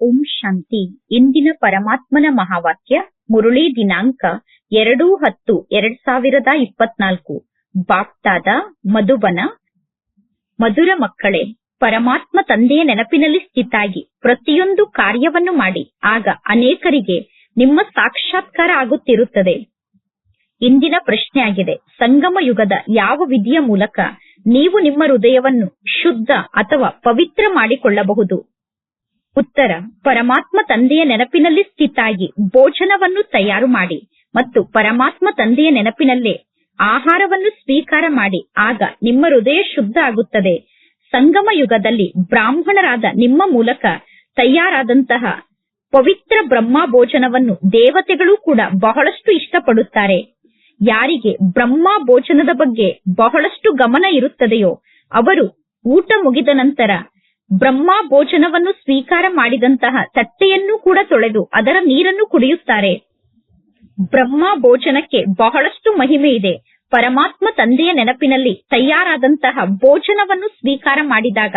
ಓಂ ಶಾಂತಿ. ಇಂದಿನ ಪರಮಾತ್ಮನ ಮಹಾವಾಕ್ಯ ಮುರುಳಿ ದಿನಾಂಕ ಎರಡು ಹತ್ತು ಎರಡ್ ಸಾವಿರದ ಇಪ್ಪತ್ನಾಲ್ಕು. ಬಾಪ್ತಾದ ಮಧುಬನ. ಮಧುರ ಮಕ್ಕಳೇ, ಪರಮಾತ್ಮ ತಂದೆಯ ನೆನಪಿನಲ್ಲಿ ಸ್ಥಿತಾಗಿ ಪ್ರತಿಯೊಂದು ಕಾರ್ಯವನ್ನು ಮಾಡಿ. ಆಗ ಅನೇಕರಿಗೆ ನಿಮ್ಮ ಸಾಕ್ಷಾತ್ಕಾರ ಆಗುತ್ತಿರುತ್ತದೆ. ಇಂದಿನ ಪ್ರಶ್ನೆಯಾಗಿದೆ ಸಂಗಮ ಯುಗದ ಯಾವ ವಿಧಿಯ ಮೂಲಕ ನೀವು ನಿಮ್ಮ ಹೃದಯವನ್ನು ಶುದ್ಧ ಅಥವಾ ಪವಿತ್ರ ಮಾಡಿಕೊಳ್ಳಬಹುದು? ಉತ್ತರ, ಪರಮಾತ್ಮ ತಂದೆಯ ನೆನಪಿನಲ್ಲಿ ಸ್ಥಿತಾಗಿ ಭೋಜನವನ್ನು ತಯಾರು ಮಾಡಿ ಮತ್ತು ಪರಮಾತ್ಮ ತಂದೆಯ ನೆನಪಿನಲ್ಲೇ ಆಹಾರವನ್ನು ಸ್ವೀಕಾರ ಮಾಡಿ, ಆಗ ನಿಮ್ಮ ಹೃದಯ ಶುದ್ಧ ಆಗುತ್ತದೆ. ಸಂಗಮ ಯುಗದಲ್ಲಿ ಬ್ರಾಹ್ಮಣರಾದ ನಿಮ್ಮ ಮೂಲಕ ತಯಾರಾದಂತಹ ಪವಿತ್ರ ಬ್ರಹ್ಮ ಭೋಜನವನ್ನು ದೇವತೆಗಳು ಕೂಡ ಬಹಳಷ್ಟು ಇಷ್ಟಪಡುತ್ತಾರೆ. ಯಾರಿಗೆ ಬ್ರಹ್ಮ ಭೋಜನದ ಬಗ್ಗೆ ಬಹಳಷ್ಟು ಗಮನ ಇರುತ್ತದೆಯೋ, ಅವರು ಊಟ ಮುಗಿದ ನಂತರ ಬ್ರಹ್ಮ ಭೋಜನವನ್ನು ಸ್ವೀಕಾರ ಮಾಡಿದಂತಹ ತಟ್ಟೆಯನ್ನು ಕೂಡ ತೊಳೆದು ಅದರ ನೀರನ್ನು ಕುಡಿಯುತ್ತಾರೆ. ಬ್ರಹ್ಮ ಭೋಜನಕ್ಕೆ ಬಹಳಷ್ಟು ಮಹಿಮೆ ಇದೆ. ಪರಮಾತ್ಮ ತಂದೆಯ ನೆನಪಿನಲ್ಲಿ ತಯಾರಾದಂತಹ ಭೋಜನವನ್ನು ಸ್ವೀಕಾರ ಮಾಡಿದಾಗ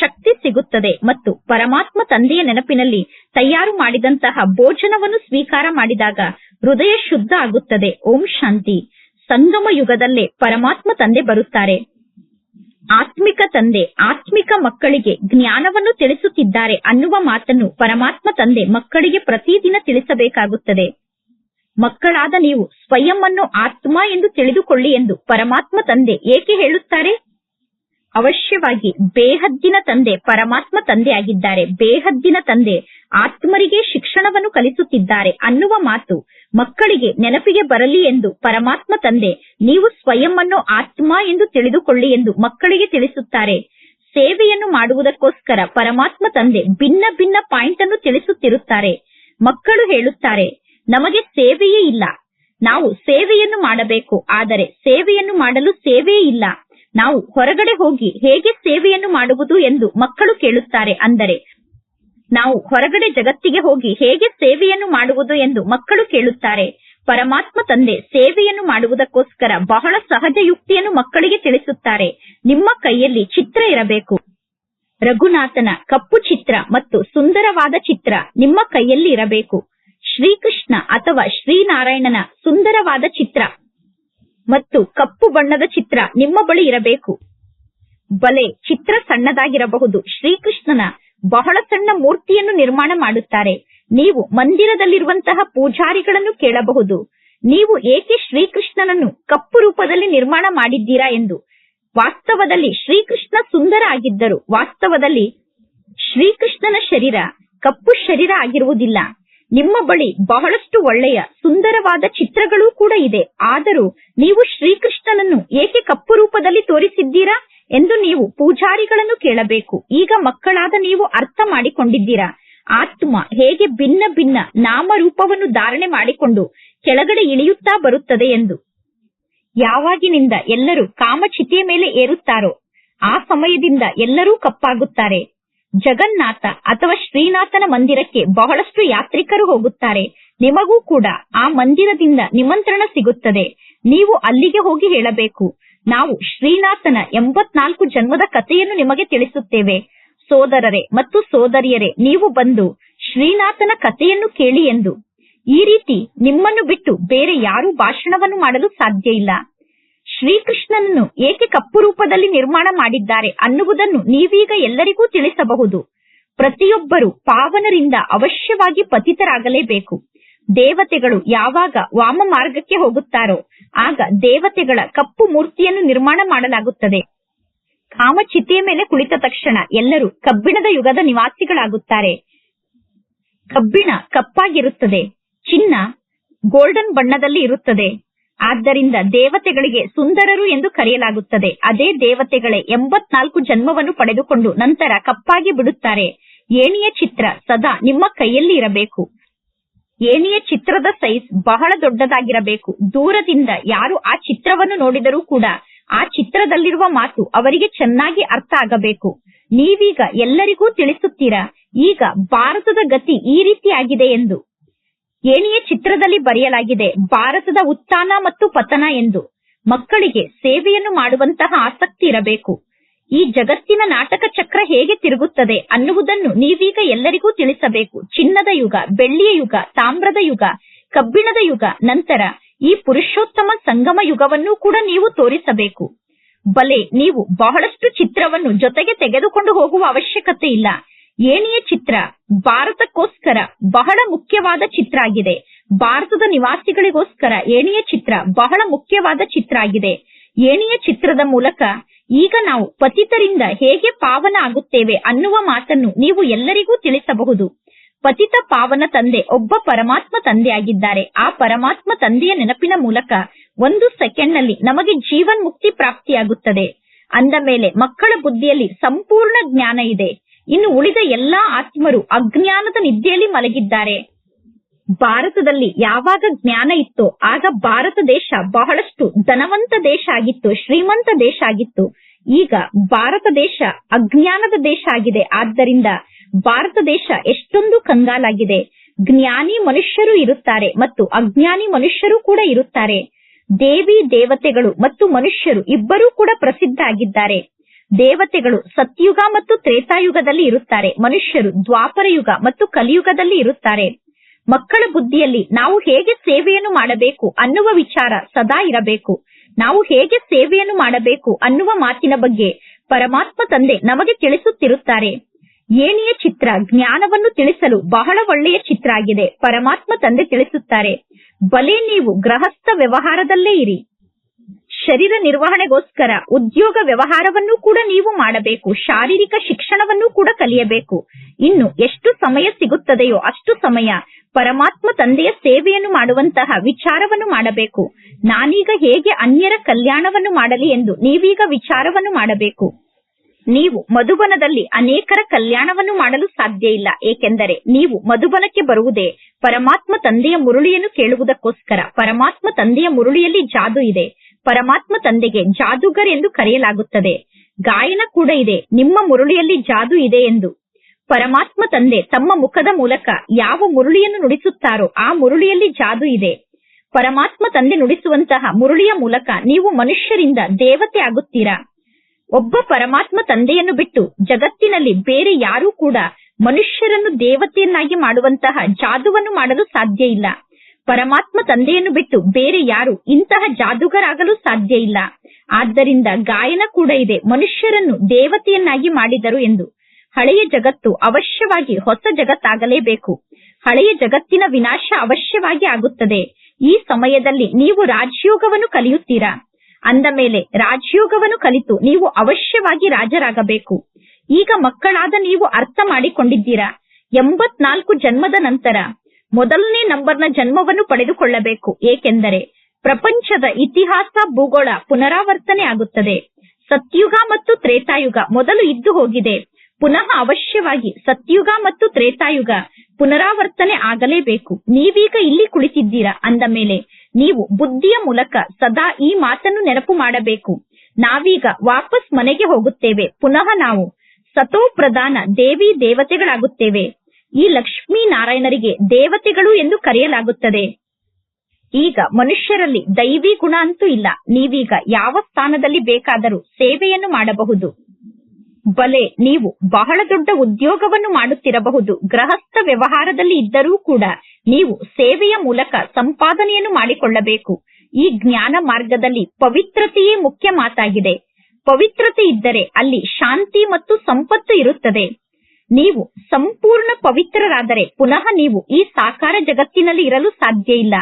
ಶಕ್ತಿ ಸಿಗುತ್ತದೆ ಮತ್ತು ಪರಮಾತ್ಮ ತಂದೆಯ ನೆನಪಿನಲ್ಲಿ ತಯಾರು ಮಾಡಿದಂತಹ ಭೋಜನವನ್ನು ಸ್ವೀಕಾರ ಮಾಡಿದಾಗ ಹೃದಯ ಶುದ್ಧ ಆಗುತ್ತದೆ. ಓಂ ಶಾಂತಿ. ಸಂಗಮ ಯುಗದಲ್ಲೇ ಪರಮಾತ್ಮ ತಂದೆ ಬರುತ್ತಾರೆ. ಆತ್ಮಿಕ ತಂದೆ, ಆತ್ಮಿಕ ಮಕ್ಕಳಿಗೆ ಜ್ಞಾನವನ್ನು ತಿಳಿಸುತ್ತಿದ್ದಾರೆ ಅನ್ನುವ ಮಾತನ್ನು ಪರಮಾತ್ಮ ತಂದೆ ಮಕ್ಕಳಿಗೆ ಪ್ರತಿದಿನ ತಿಳಿಸಬೇಕಾಗುತ್ತದೆ. ಮಕ್ಕಳಾದ ನೀವು ಸ್ವಯಂ ಅನ್ನು ಆತ್ಮ ಎಂದು ತಿಳಿದುಕೊಳ್ಳಿ ಎಂದು ಪರಮಾತ್ಮ ತಂದೆ ಏಕೆ ಹೇಳುತ್ತಾರೆ? ಅವಶ್ಯವಾಗಿ ಬೇಹದ್ದಿನ ತಂದೆ ಪರಮಾತ್ಮ ತಂದೆ ಆಗಿದ್ದಾರೆ. ಬೇಹದ್ದಿನ ತಂದೆ ಆತ್ಮರಿಗೆ ಶಿಕ್ಷಣವನ್ನು ಕಲಿಸುತ್ತಿದ್ದಾರೆ ಅನ್ನುವ ಮಾತು ಮಕ್ಕಳಿಗೆ ನೆನಪಿಗೆ ಬರಲಿ ಎಂದು ಪರಮಾತ್ಮ ತಂದೆ, ನೀವು ಸ್ವಯಂ ಅನ್ನು ಆತ್ಮ ಎಂದು ತಿಳಿದುಕೊಳ್ಳಿ ಎಂದು ಮಕ್ಕಳಿಗೆ ತಿಳಿಸುತ್ತಾರೆ. ಸೇವೆಯನ್ನು ಮಾಡುವುದಕ್ಕೋಸ್ಕರ ಪರಮಾತ್ಮ ತಂದೆ ಭಿನ್ನ ಭಿನ್ನ ಪಾಯಿಂಟ್ ಅನ್ನು ತಿಳಿಸುತ್ತಿರುತ್ತಾರೆ. ಮಕ್ಕಳು ಹೇಳುತ್ತಾರೆ, ನಮಗೆ ಸೇವೆಯೇ ಇಲ್ಲ. ನಾವು ಸೇವೆಯನ್ನು ಮಾಡಬೇಕು, ಆದರೆ ಸೇವೆಯನ್ನು ಮಾಡಲು ಸೇವೆಯೇ ಇಲ್ಲ. ನಾವು ಹೊರಗಡೆ ಹೋಗಿ ಹೇಗೆ ಸೇವೆಯನ್ನು ಮಾಡುವುದು? ಎಂದು ಮಕ್ಕಳು ಕೇಳುತ್ತಾರೆ. ಅಂದರೆ ನಾವು ಹೊರಗಡೆ ಜಗತ್ತಿಗೆ ಹೋಗಿ ಹೇಗೆ ಸೇವೆಯನ್ನು ಮಾಡುವುದು ಎಂದು ಮಕ್ಕಳು ಕೇಳುತ್ತಾರೆ. ಪರಮಾತ್ಮ ತಂದೆ ಸೇವೆಯನ್ನು ಮಾಡುವುದಕ್ಕೋಸ್ಕರ ಬಹಳ ಸಹಜ ಯುಕ್ತಿಯನ್ನು ಮಕ್ಕಳಿಗೆ ತಿಳಿಸುತ್ತಾರೆ. ನಿಮ್ಮ ಕೈಯಲ್ಲಿ ಚಿತ್ರ ಇರಬೇಕು. ರಘುನಾಥನ ಕಪ್ಪು ಚಿತ್ರ ಮತ್ತು ಸುಂದರವಾದ ಚಿತ್ರ ನಿಮ್ಮ ಕೈಯಲ್ಲಿ ಇರಬೇಕು. ಶ್ರೀಕೃಷ್ಣ ಅಥವಾ ಶ್ರೀನಾರಾಯಣನ ಸುಂದರವಾದ ಚಿತ್ರ ಮತ್ತು ಕಪ್ಪು ಬಣ್ಣದ ಚಿತ್ರ ನಿಮ್ಮ ಬಳಿ ಇರಬೇಕು. ಬಲೆ ಚಿತ್ರ ಸಣ್ಣದಾಗಿರಬಹುದು. ಶ್ರೀಕೃಷ್ಣನ ಬಹಳ ಸಣ್ಣ ಮೂರ್ತಿಯನ್ನು ನಿರ್ಮಾಣ ಮಾಡುತ್ತಾರೆ. ನೀವು ಮಂದಿರದಲ್ಲಿರುವಂತಹ ಪೂಜಾರಿಗಳನ್ನು ಕೇಳಬಹುದು. ನೀವು ಏಕೆ ಶ್ರೀಕೃಷ್ಣನನ್ನು ಕಪ್ಪು ರೂಪದಲ್ಲಿ ನಿರ್ಮಾಣ ಮಾಡಿದ್ದೀರಾ ಎಂದು. ವಾಸ್ತವದಲ್ಲಿ ಶ್ರೀಕೃಷ್ಣ ಸುಂದರ ಆಗಿದ್ದರು. ವಾಸ್ತವದಲ್ಲಿ ಶ್ರೀಕೃಷ್ಣನ ಶರೀರ ಕಪ್ಪು ಶರೀರ ಆಗಿರುವುದಿಲ್ಲ. ನಿಮ್ಮ ಬಳಿ ಬಹಳಷ್ಟು ಒಳ್ಳೆಯ ಸುಂದರವಾದ ಚಿತ್ರಗಳೂ ಕೂಡ ಇದೆ. ಆದರೂ ನೀವು ಶ್ರೀಕೃಷ್ಣನನ್ನು ಏಕೆ ಕಪ್ಪು ರೂಪದಲ್ಲಿ ತೋರಿಸಿದ್ದೀರಾ? ಎಂದು ನೀವು ಪೂಜಾರಿಗಳನ್ನು ಕೇಳಬೇಕು. ಈಗ ಮಕ್ಕಳಾದ ನೀವು ಅರ್ಥ ಮಾಡಿಕೊಂಡಿದ್ದೀರಾ? ಆತ್ಮ ಹೇಗೆ ಭಿನ್ನ ಭಿನ್ನ ನಾಮರೂಪವನ್ನು ಧಾರಣೆ ಮಾಡಿಕೊಂಡು ಕೆಳಗಡೆ ಇಳಿಯುತ್ತಾ ಬರುತ್ತದೆ ಎಂದು. ಯಾವಾಗಿನಿಂದ ಎಲ್ಲರೂ ಕಾಮಚಿತೆಯ ಮೇಲೆ ಏರುತ್ತಾರೋ, ಆ ಸಮಯದಿಂದ ಎಲ್ಲರೂ ಕಪ್ಪಾಗುತ್ತಾರೆ. ಜಗನ್ನಾಥ ಅಥವಾ ಶ್ರೀನಾಥನ ಮಂದಿರಕ್ಕೆ ಬಹಳಷ್ಟು ಯಾತ್ರಿಕರು ಹೋಗುತ್ತಾರೆ. ನಿಮಗೂ ಕೂಡ ಆ ಮಂದಿರದಿಂದ ನಿಮಂತ್ರಣ ಸಿಗುತ್ತದೆ. ನೀವು ಅಲ್ಲಿಗೆ ಹೋಗಿ ಹೇಳಬೇಕು. ನಾವು ಶ್ರೀನಾಥನ ಎಂಬತ್ನಾಲ್ಕು ಜನ್ಮದ ಕಥೆಯನ್ನು ನಿಮಗೆ ತಿಳಿಸುತ್ತೇವೆ. ಸೋದರರೇ ಮತ್ತು ಸೋದರಿಯರೇ, ನೀವು ಬಂದು ಶ್ರೀನಾಥನ ಕಥೆಯನ್ನು ಕೇಳಿ ಎಂದು. ಈ ರೀತಿ ನಿಮ್ಮನ್ನು ಬಿಟ್ಟು ಬೇರೆ ಯಾರೂ ಭಾಷಣವನ್ನು ಮಾಡಲು ಸಾಧ್ಯ ಇಲ್ಲ. ಶ್ರೀಕೃಷ್ಣನನ್ನು ಏಕೆ ಕಪ್ಪು ರೂಪದಲ್ಲಿ ನಿರ್ಮಾಣ ಮಾಡಿದ್ದಾರೆ ಅನ್ನುವುದನ್ನು ನೀವೀಗ ಎಲ್ಲರಿಗೂ ತಿಳಿಸಬಹುದು. ಪ್ರತಿಯೊಬ್ಬರು ಪಾವನರಿಂದ ಅವಶ್ಯವಾಗಿ ಪತಿತರಾಗಲೇಬೇಕು. ದೇವತೆಗಳು ಯಾವಾಗ ವಾಮ ಮಾರ್ಗಕ್ಕೆ ಹೋಗುತ್ತಾರೋ, ಆಗ ದೇವತೆಗಳ ಕಪ್ಪು ಮೂರ್ತಿಯನ್ನು ನಿರ್ಮಾಣ ಮಾಡಲಾಗುತ್ತದೆ. ಕಾಮಚಿತೆಯ ಮೇಲೆ ಕುಳಿತ ತಕ್ಷಣ ಎಲ್ಲರೂ ಕಬ್ಬಿಣದ ಯುಗದ ನಿವಾಸಿಗಳಾಗುತ್ತಾರೆ. ಕಬ್ಬಿಣ ಕಪ್ಪಾಗಿರುತ್ತದೆ, ಚಿನ್ನ ಗೋಲ್ಡನ್ ಬಣ್ಣದಲ್ಲಿ ಇರುತ್ತದೆ. ಆದ್ದರಿಂದ ದೇವತೆಗಳಿಗೆ ಸುಂದರರು ಎಂದು ಕರೆಯಲಾಗುತ್ತದೆ. ಅದೇ ದೇವತೆಗಳೇ ಎಂಬತ್ನಾಲ್ಕು ಜನ್ಮವನ್ನು ಪಡೆದುಕೊಂಡು ನಂತರ ಕಪ್ಪಾಗಿ ಬಿಡುತ್ತಾರೆ. ಏಣಿಯ ಚಿತ್ರ ಸದಾ ನಿಮ್ಮ ಕೈಯಲ್ಲಿ ಇರಬೇಕು. ಏಣಿಯ ಚಿತ್ರದ ಸೈಜ್ ಬಹಳ ದೊಡ್ಡದಾಗಿರಬೇಕು. ದೂರದಿಂದ ಯಾರು ಆ ಚಿತ್ರವನ್ನು ನೋಡಿದರೂ ಕೂಡ ಆ ಚಿತ್ರದಲ್ಲಿರುವ ಮಾತು ಅವರಿಗೆ ಚೆನ್ನಾಗಿ ಅರ್ಥ ಆಗಬೇಕು. ನೀವೀಗ ಎಲ್ಲರಿಗೂ ತಿಳಿಸುತ್ತೀರಾ, ಈಗ ಭಾರತದ ಗತಿ ಈ ರೀತಿಯಾಗಿದೆ ಎಂದು. ಏನಿಯ ಚಿತ್ರದಲ್ಲಿ ಬರೆಯಲಾಗಿದೆ, ಭಾರತದ ಉತ್ಥಾನ ಮತ್ತು ಪತನ ಎಂದು. ಮಕ್ಕಳಿಗೆ ಸೇವೆಯನ್ನು ಮಾಡುವಂತಹ ಆಸಕ್ತಿ ಇರಬೇಕು. ಈ ಜಗತ್ತಿನ ನಾಟಕ ಚಕ್ರ ಹೇಗೆ ತಿರುಗುತ್ತದೆ ಅನ್ನುವುದನ್ನು ನೀವೀಗ ಎಲ್ಲರಿಗೂ ತಿಳಿಸಬೇಕು. ಚಿನ್ನದ ಯುಗ, ಬೆಳ್ಳಿಯ ಯುಗ, ತಾಮ್ರದ ಯುಗ, ಕಬ್ಬಿಣದ ಯುಗ, ನಂತರ ಈ ಪುರುಷೋತ್ತಮ ಸಂಗಮ ಯುಗವನ್ನು ಕೂಡ ನೀವು ತೋರಿಸಬೇಕು. ಬಲೆ, ನೀವು ಬಹಳಷ್ಟು ಚಿತ್ರವನ್ನು ಜೊತೆಗೆ ತೆಗೆದುಕೊಂಡು ಹೋಗುವ ಅವಶ್ಯಕತೆ ಇಲ್ಲ. ಏಣಿಯ ಚಿತ್ರ ಭಾರತಕ್ಕೋಸ್ಕರ ಬಹಳ ಮುಖ್ಯವಾದ ಚಿತ್ರ ಆಗಿದೆ. ಭಾರತದ ನಿವಾಸಿಗಳಿಗೋಸ್ಕರ ಏಣಿಯ ಚಿತ್ರ ಬಹಳ ಮುಖ್ಯವಾದ ಚಿತ್ರ ಆಗಿದೆ. ಏಣಿಯ ಚಿತ್ರದ ಮೂಲಕ ಈಗ ನಾವು ಪತಿತರಿಂದ ಹೇಗೆ ಪಾವನ ಆಗುತ್ತೇವೆ ಅನ್ನುವ ಮಾತನ್ನು ನೀವು ಎಲ್ಲರಿಗೂ ತಿಳಿಸಬಹುದು. ಪತಿತ ಪಾವನ ತಂದೆ ಒಬ್ಬ ಪರಮಾತ್ಮ ತಂದೆಯಾಗಿದ್ದಾರೆ. ಆ ಪರಮಾತ್ಮ ತಂದೆಯ ನೆನಪಿನ ಮೂಲಕ ಒಂದು ಸೆಕೆಂಡ್ನಲ್ಲಿ ನಮಗೆ ಜೀವನ್ ಮುಕ್ತಿ ಪ್ರಾಪ್ತಿಯಾಗುತ್ತದೆ. ಅಂದ ಮೇಲೆ ಮಕ್ಕಳ ಬುದ್ಧಿಯಲ್ಲಿ ಸಂಪೂರ್ಣ ಜ್ಞಾನ ಇದೆ. ಇನ್ನು ಉಳಿದ ಎಲ್ಲಾ ಆತ್ಮರು ಅಜ್ಞಾನದ ನಿದ್ದೆಯಲ್ಲಿ ಮಲಗಿದ್ದಾರೆ. ಭಾರತದಲ್ಲಿ ಯಾವಾಗ ಜ್ಞಾನ ಇತ್ತು ಆಗ ಭಾರತ ದೇಶ ಬಹಳಷ್ಟು ಧನವಂತ ದೇಶ ಆಗಿತ್ತು, ಶ್ರೀಮಂತ ದೇಶ ಆಗಿತ್ತು. ಈಗ ಭಾರತ ದೇಶ ಅಜ್ಞಾನದ ದೇಶ ಆಗಿದೆ. ಆದ್ದರಿಂದ ಭಾರತ ದೇಶ ಎಷ್ಟೊಂದು ಕಂಗಾಲಾಗಿದೆ. ಜ್ಞಾನಿ ಮನುಷ್ಯರು ಇರುತ್ತಾರೆ ಮತ್ತು ಅಜ್ಞಾನಿ ಮನುಷ್ಯರು ಕೂಡ ಇರುತ್ತಾರೆ. ದೇವಿ, ದೇವತೆಗಳು ಮತ್ತು ಮನುಷ್ಯರು ಇಬ್ಬರೂ ಕೂಡ ಪ್ರಸಿದ್ಧ ಆಗಿದ್ದಾರೆ. ದೇವತೆಗಳು ಸತ್ಯುಗ ಮತ್ತು ತ್ರೇತಾಯುಗದಲ್ಲಿ ಇರುತ್ತಾರೆ. ಮನುಷ್ಯರು ದ್ವಾಪರ ಯುಗ ಮತ್ತು ಕಲಿಯುಗದಲ್ಲಿ ಇರುತ್ತಾರೆ. ಮಕ್ಕಳ ಬುದ್ಧಿಯಲ್ಲಿ ನಾವು ಹೇಗೆ ಸೇವೆಯನ್ನು ಮಾಡಬೇಕು ಅನ್ನುವ ವಿಚಾರ ಸದಾ ಇರಬೇಕು. ನಾವು ಹೇಗೆ ಸೇವೆಯನ್ನು ಮಾಡಬೇಕು ಅನ್ನುವ ಮಾತಿನ ಬಗ್ಗೆ ಪರಮಾತ್ಮ ತಂದೆ ನಮಗೆ ತಿಳಿಸುತ್ತಿರುತ್ತಾರೆ. ಏಣಿಯ ಚಿತ್ರ ಜ್ಞಾನವನ್ನು ತಿಳಿಸಲು ಬಹಳ ಒಳ್ಳೆಯ ಚಿತ್ರ ಆಗಿದೆ, ಪರಮಾತ್ಮ ತಂದೆ ತಿಳಿಸುತ್ತಾರೆ. ಬಲೆ ನೀವು ಗೃಹಸ್ಥ ವ್ಯವಹಾರದಲ್ಲೇ ಇರಿ. ಶರೀರ ನಿರ್ವಹಣೆಗೋಸ್ಕರ ಉದ್ಯೋಗ ವ್ಯವಹಾರವನ್ನು ಕೂಡ ನೀವು ಮಾಡಬೇಕು, ಶಾರೀರಿಕ ಶಿಕ್ಷಣವನ್ನು ಕೂಡ ಕಲಿಯಬೇಕು. ಇನ್ನು ಎಷ್ಟು ಸಮಯ ಸಿಗುತ್ತದೆಯೋ ಅಷ್ಟು ಸಮಯ ಪರಮಾತ್ಮ ತಂದೆಯ ಸೇವೆಯನ್ನು ಮಾಡುವಂತಹ ವಿಚಾರವನ್ನು ಮಾಡಬೇಕು. ನಾನೀಗ ಹೇಗೆ ಅನ್ಯರ ಕಲ್ಯಾಣವನ್ನು ಮಾಡಲಿ ಎಂದು ನೀವೀಗ ವಿಚಾರವನ್ನು ಮಾಡಬೇಕು. ನೀವು ಮಧುಬನದಲ್ಲಿ ಅನೇಕರ ಕಲ್ಯಾಣವನ್ನು ಮಾಡಲು ಸಾಧ್ಯ ಇಲ್ಲ, ಏಕೆಂದರೆ ನೀವು ಮಧುಬನಕ್ಕೆ ಬರುವುದೇ ಪರಮಾತ್ಮ ತಂದೆಯ ಮುರುಳಿಯನ್ನು ಕೇಳುವುದಕ್ಕೋಸ್ಕರ. ಪರಮಾತ್ಮ ತಂದೆಯ ಮುರುಳಿಯಲ್ಲಿ ಜಾದು ಇದೆ. ಪರಮಾತ್ಮ ತಂದೆಗೆ ಜಾದೂಗರ್ ಎಂದು ಕರೆಯಲಾಗುತ್ತದೆ. ಗಾಯನ ಕೂಡ ಇದೆ. ನಿಮ್ಮ ಮುರುಳಿಯಲ್ಲಿ ಜಾದು ಇದೆ ಎಂದು ಪರಮಾತ್ಮ ತಂದೆ ತಮ್ಮ ಮುಖದ ಮೂಲಕ ಯಾವ ಮುರುಳಿಯನ್ನು ನುಡಿಸುತ್ತಾರೋ ಆ ಮುರುಳಿಯಲ್ಲಿ ಜಾದು ಇದೆ. ಪರಮಾತ್ಮ ತಂದೆ ನುಡಿಸುವಂತಹ ಮುರುಳಿಯ ಮೂಲಕ ನೀವು ಮನುಷ್ಯರಿಂದ ದೇವತೆ ಆಗುತ್ತೀರಾ? ಒಬ್ಬ ಪರಮಾತ್ಮ ತಂದೆಯನ್ನು ಬಿಟ್ಟು ಜಗತ್ತಿನಲ್ಲಿ ಬೇರೆ ಯಾರೂ ಕೂಡ ಮನುಷ್ಯರನ್ನು ದೇವತೆಯನ್ನಾಗಿ ಮಾಡುವಂತಹ ಜಾದುವನ್ನು ಮಾಡಲು ಸಾಧ್ಯ ಇಲ್ಲ. ಪರಮಾತ್ಮ ತಂದೆಯನ್ನು ಬಿಟ್ಟು ಬೇರೆ ಯಾರು ಇಂತಹ ಜಾದುಗರಾಗಲು ಸಾಧ್ಯ ಇಲ್ಲ. ಆದ್ದರಿಂದ ಗಾಯನ ಕೂಡ ಇದೆ ಮನುಷ್ಯರನ್ನು ದೇವತೆಯನ್ನಾಗಿ ಮಾಡಿದರು ಎಂದು. ಹಳೆಯ ಜಗತ್ತು ಅವಶ್ಯವಾಗಿ ಹೊಸ ಜಗತ್ತಾಗಲೇಬೇಕು. ಹಳೆಯ ಜಗತ್ತಿನ ವಿನಾಶ ಅವಶ್ಯವಾಗಿ ಆಗುತ್ತದೆ. ಈ ಸಮಯದಲ್ಲಿ ನೀವು ರಾಜಯೋಗವನ್ನು ಕಲಿಯುತ್ತೀರಾ? ಅಂದ ಮೇಲೆ, ರಾಜಯೋಗವನ್ನು ಕಲಿತು ನೀವು ಅವಶ್ಯವಾಗಿ ರಾಜರಾಗಬೇಕು. ಈಗ ಮಕ್ಕಳಾದ ನೀವು ಅರ್ಥ ಮಾಡಿಕೊಂಡಿದ್ದೀರಾ? ಎಂಬತ್ನಾಲ್ಕು ಜನ್ಮದ ನಂತರ ಮೊದಲನೇ ನಂಬರ್ನ ಜನ್ಮವನ್ನು ಪಡೆದುಕೊಳ್ಳಬೇಕು. ಏಕೆಂದರೆ ಪ್ರಪಂಚದ ಇತಿಹಾಸ, ಭೂಗೋಳ ಪುನರಾವರ್ತನೆ ಆಗುತ್ತದೆ. ಸತ್ಯುಗ ಮತ್ತು ತ್ರೇತಾಯುಗ ಮೊದಲು ಇದ್ದು ಹೋಗಿದೆ. ಪುನಃ ಅವಶ್ಯವಾಗಿ ಸತ್ಯುಗ ಮತ್ತು ತ್ರೇತಾಯುಗ ಪುನರಾವರ್ತನೆ ಆಗಲೇಬೇಕು. ನೀವೀಗ ಇಲ್ಲಿ ಕುಳಿತಿದ್ದೀರಾ? ಅಂದ ಮೇಲೆ, ನೀವು ಬುದ್ಧಿಯ ಮೂಲಕ ಸದಾ ಈ ಮಾತನ್ನು ನೆನಪು ಮಾಡಬೇಕು. ನಾವೀಗ ವಾಪಸ್ ಮನೆಗೆ ಹೋಗುತ್ತೇವೆ. ಪುನಃ ನಾವು ಸತೋ ಪ್ರಧಾನ ದೇವಿ ದೇವತೆಗಳಾಗುತ್ತೇವೆ. ಈ ಲಕ್ಷ್ಮೀ ನಾರಾಯಣರಿಗೆ ದೇವತೆಗಳು ಎಂದು ಕರೆಯಲಾಗುತ್ತದೆ. ಈಗ ಮನುಷ್ಯರಲ್ಲಿ ದೈವಿ ಗುಣ ಅಂತೂ ಇಲ್ಲ. ನೀವೀಗ ಯಾವ ಸ್ಥಾನದಲ್ಲಿ ಬೇಕಾದರೂ ಸೇವೆಯನ್ನು ಮಾಡಬಹುದು. ಬಲೆ, ನೀವು ಬಹಳ ದೊಡ್ಡ ಉದ್ಯೋಗವನ್ನು ಮಾಡುತ್ತಿರಬಹುದು. ಗೃಹಸ್ಥ ವ್ಯವಹಾರದಲ್ಲಿ ಇದ್ದರೂ ಕೂಡ ನೀವು ಸೇವೆಯ ಮೂಲಕ ಸಂಪಾದನೆಯನ್ನು ಮಾಡಿಕೊಳ್ಳಬೇಕು. ಈ ಜ್ಞಾನ ಮಾರ್ಗದಲ್ಲಿ ಪವಿತ್ರತೆಯೇ ಮುಖ್ಯ ಮಾತಾಗಿದೆ. ಪವಿತ್ರತೆ ಇದ್ದರೆ ಅಲ್ಲಿ ಶಾಂತಿ ಮತ್ತು ಸಂಪತ್ತು ಇರುತ್ತದೆ. ನೀವು ಸಂಪೂರ್ಣ ಪವಿತ್ರರಾದರೆ ಪುನಃ ನೀವು ಈ ಸಾಕಾರ ಜಗತ್ತಿನಲ್ಲಿ ಇರಲು ಸಾಧ್ಯ ಇಲ್ಲ.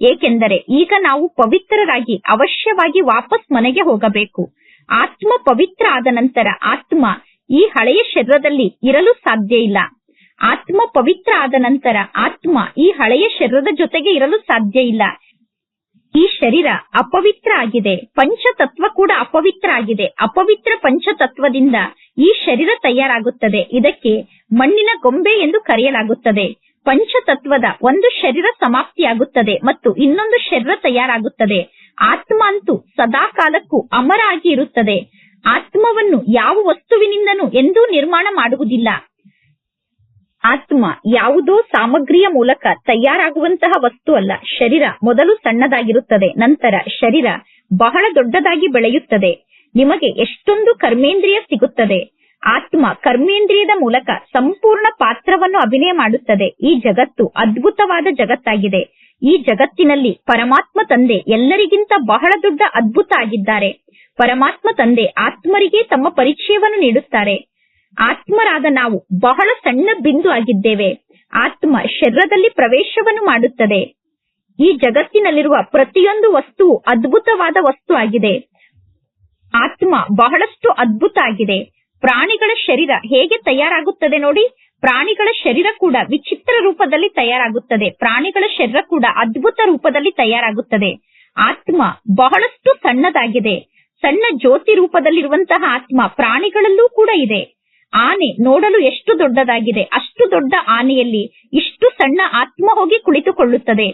ಏಕೆಂದರೆ ಈಗ ನಾವು ಪವಿತ್ರರಾಗಿ ಅವಶ್ಯವಾಗಿ ವಾಪಸ್ ಮನೆಗೆ ಹೋಗಬೇಕು. ಆತ್ಮ ಪವಿತ್ರ ಆದ ನಂತರ ಆತ್ಮ ಈ ಹಳೆಯ ಶರೀರದಲ್ಲಿ ಇರಲು ಸಾಧ್ಯ ಇಲ್ಲ. ಆತ್ಮ ಪವಿತ್ರ ಆದ ನಂತರ ಆತ್ಮ ಈ ಹಳೆಯ ಶರೀರದ ಜೊತೆಗೆ ಇರಲು ಸಾಧ್ಯ ಇಲ್ಲ. ಈ ಶರೀರ ಅಪವಿತ್ರ ಆಗಿದೆ. ಪಂಚತತ್ವ ಕೂಡ ಅಪವಿತ್ರ ಆಗಿದೆ. ಅಪವಿತ್ರ ಪಂಚತತ್ವದಿಂದ ಈ ಶರೀರ ತಯಾರಾಗುತ್ತದೆ. ಇದಕ್ಕೆ ಮಣ್ಣಿನ ಗೊಂಬೆ ಎಂದು ಕರೆಯಲಾಗುತ್ತದೆ. ಪಂಚತತ್ವದ ಒಂದು ಶರೀರ ಸಮಾಪ್ತಿಯಾಗುತ್ತದೆ ಮತ್ತು ಇನ್ನೊಂದು ಶರೀರ ತಯಾರಾಗುತ್ತದೆ. ಆತ್ಮ ಅಂತೂ ಸದಾ ಕಾಲಕ್ಕೂ ಅಮರ ಆಗಿ ಇರುತ್ತದೆ. ಆತ್ಮವನ್ನು ಯಾವ ವಸ್ತುವಿನಿಂದನೂ ಎಂದೂ ನಿರ್ಮಾಣ ಮಾಡುವುದಿಲ್ಲ. ಆತ್ಮ ಯಾವುದೋ ಸಾಮಗ್ರಿಯ ಮೂಲಕ ತಯಾರಾಗುವಂತಹ ವಸ್ತು ಅಲ್ಲ. ಶರೀರ ಮೊದಲು ಸಣ್ಣದಾಗಿರುತ್ತದೆ, ನಂತರ ಶರೀರ ಬಹಳ ದೊಡ್ಡದಾಗಿ ಬೆಳೆಯುತ್ತದೆ. ನಿಮಗೆ ಎಷ್ಟೊಂದು ಕರ್ಮೇಂದ್ರಿಯ ಸಿಗುತ್ತದೆ. ಆತ್ಮ ಕರ್ಮೇಂದ್ರಿಯದ ಮೂಲಕ ಸಂಪೂರ್ಣ ಪಾತ್ರವನ್ನು ಅಭಿನಯ ಮಾಡುತ್ತದೆ. ಈ ಜಗತ್ತು ಅದ್ಭುತವಾದ ಜಗತ್ತಾಗಿದೆ. ಈ ಜಗತ್ತಿನಲ್ಲಿ ಪರಮಾತ್ಮ ತಂದೆ ಎಲ್ಲರಿಗಿಂತ ಬಹಳ ದೊಡ್ಡ ಅದ್ಭುತ ಆಗಿದ್ದಾರೆ. ಪರಮಾತ್ಮ ತಂದೆ ಆತ್ಮರಿಗೆ ತಮ್ಮ ಪರಿಚಯವನ್ನು ನೀಡುತ್ತಾರೆ. ಆತ್ಮರಾದ ನಾವು ಬಹಳ ಸಣ್ಣ ಬಿಂದು ಆಗಿದ್ದೇವೆ. ಆತ್ಮ ಶರೀರದಲ್ಲಿ ಪ್ರವೇಶವನ್ನು ಮಾಡುತ್ತದೆ. ಈ ಜಗತ್ತಿನಲ್ಲಿರುವ ಪ್ರತಿಯೊಂದು ವಸ್ತುವು ಅದ್ಭುತವಾದ ವಸ್ತು ಆಗಿದೆ. ಆತ್ಮ ಬಹಳಷ್ಟು ಅದ್ಭುತ ಆಗಿದೆ. ಪ್ರಾಣಿಗಳ ಶರೀರ ಹೇಗೆ ತಯಾರಾಗುತ್ತದೆ ನೋಡಿ. ಪ್ರಾಣಿಗಳ ಶರೀರ ಕೂಡ ವಿಚಿತ್ರ ರೂಪದಲ್ಲಿ ತಯಾರಾಗುತ್ತದೆ. ಪ್ರಾಣಿಗಳ ಶರೀರ ಕೂಡ ಅದ್ಭುತ ರೂಪದಲ್ಲಿ ತಯಾರಾಗುತ್ತದೆ. ಆತ್ಮ ಬಹಳಷ್ಟು ಸಣ್ಣದಾಗಿದೆ. ಸಣ್ಣ ಜ್ಯೋತಿ ರೂಪದಲ್ಲಿರುವಂತಹ ಆತ್ಮ ಪ್ರಾಣಿಗಳಲ್ಲೂ ಕೂಡ ಇದೆ. ಆನೆ ನೋಡಲು ಎಷ್ಟು ದೊಡ್ಡದಾಗಿದೆ, ಅಷ್ಟು ದೊಡ್ಡ ಆನೆಯಲ್ಲಿ ಇಷ್ಟು ಸಣ್ಣ ಆತ್ಮ ಹೋಗಿ ಕುಳಿತುಕೊಳ್ಳುತ್ತದೆ.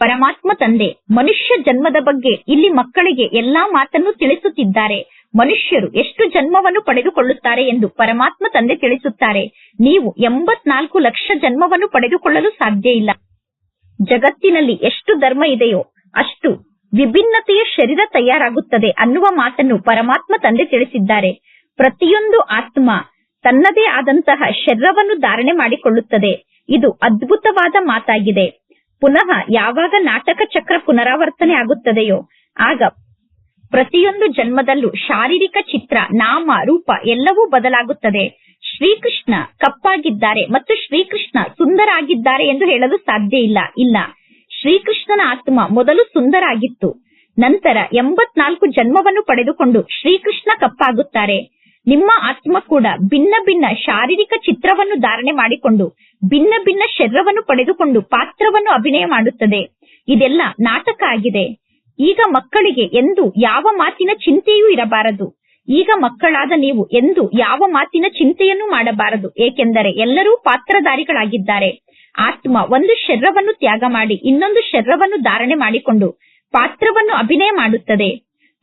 ಪರಮಾತ್ಮ ತಂದೆ, ಮನುಷ್ಯ ಜನ್ಮದ ಬಗ್ಗೆ ಇಲ್ಲಿ ಮಕ್ಕಳಿಗೆ ಎಲ್ಲಾ ಮಾತನ್ನು ತಿಳಿಸುತ್ತಿದ್ದಾರೆ. ಮನುಷ್ಯರು ಎಷ್ಟು ಜನ್ಮವನ್ನು ಪಡೆದುಕೊಳ್ಳುತ್ತಾರೆ ಎಂದು ಪರಮಾತ್ಮ ತಂದೆ ತಿಳಿಸುತ್ತಾರೆ. ನೀವು ಎಂಬತ್ನಾಲ್ಕು ಲಕ್ಷ ಜನ್ಮವನ್ನು ಪಡೆದುಕೊಳ್ಳಲು ಸಾಧ್ಯ ಇಲ್ಲ. ಜಗತ್ತಿನಲ್ಲಿ ಎಷ್ಟು ಧರ್ಮ ಇದೆಯೋ ಅಷ್ಟು ವಿಭಿನ್ನತೆಯ ಶರೀರ ತಯಾರಾಗುತ್ತದೆ ಅನ್ನುವ ಮಾತನ್ನು ಪರಮಾತ್ಮ ತಂದೆ ತಿಳಿಸಿದ್ದಾರೆ. ಪ್ರತಿಯೊಂದು ಆತ್ಮ ತನ್ನದೇ ಆದಂತಹ ಶರೀರವನ್ನು ಧಾರಣೆ ಮಾಡಿಕೊಳ್ಳುತ್ತದೆ. ಇದು ಅದ್ಭುತವಾದ ಮಾತಾಗಿದೆ. ಪುನಃ ಯಾವಾಗ ನಾಟಕ ಚಕ್ರ ಪುನರಾವರ್ತನೆ ಆಗುತ್ತದೆಯೋ ಆಗ ಪ್ರತಿಯೊಂದು ಜನ್ಮದಲ್ಲೂ ಶಾರೀರಿಕ ಚಿತ್ರ, ನಾಮ, ರೂಪ ಎಲ್ಲವೂ ಬದಲಾಗುತ್ತದೆ. ಶ್ರೀಕೃಷ್ಣ ಕಪ್ಪಾಗಿದ್ದಾರೆ ಮತ್ತು ಶ್ರೀಕೃಷ್ಣ ಸುಂದರ ಆಗಿದ್ದಾರೆ ಎಂದು ಹೇಳಲು ಸಾಧ್ಯ ಇಲ್ಲ. ಇಲ್ಲ. ಶ್ರೀಕೃಷ್ಣನ ಆತ್ಮ ಮೊದಲು ಸುಂದರ ಆಗಿತ್ತು ನಂತರ ಎಂಬತ್ನಾಲ್ಕು ಜನ್ಮವನ್ನು ಪಡೆದುಕೊಂಡು ಶ್ರೀಕೃಷ್ಣ ಕಪ್ಪಾಗುತ್ತಾರೆ. ನಿಮ್ಮ ಆತ್ಮ ಕೂಡ ಭಿನ್ನ ಭಿನ್ನ ಶಾರೀರಿಕ ಚಿತ್ರವನ್ನು ಧಾರಣೆ ಮಾಡಿಕೊಂಡು, ಭಿನ್ನ ಭಿನ್ನ ಶರೀರವನ್ನು ಪಡೆದುಕೊಂಡು ಪಾತ್ರವನ್ನು ಅಭಿನಯ ಮಾಡುತ್ತದೆ. ಇದೆಲ್ಲ ನಾಟಕ ಆಗಿದೆ. ಈಗ ಮಕ್ಕಳಿಗೆ ಎಂದು ಯಾವ ಮಾತಿನ ಚಿಂತೆಯೂ ಇರಬಾರದು. ಈಗ ಮಕ್ಕಳಾದ ನೀವು ಎಂದು ಯಾವ ಮಾತಿನ ಚಿಂತೆಯನ್ನು ಮಾಡಬಾರದು. ಏಕೆಂದರೆ ಎಲ್ಲರೂ ಪಾತ್ರಧಾರಿಗಳಾಗಿದ್ದಾರೆ. ಆತ್ಮ ಒಂದು ಶರ್ರವನ್ನು ತ್ಯಾಗ ಮಾಡಿ, ಇನ್ನೊಂದು ಶರೀರವನ್ನು ಧಾರಣೆ ಮಾಡಿಕೊಂಡು ಪಾತ್ರವನ್ನು ಅಭಿನಯ ಮಾಡುತ್ತದೆ.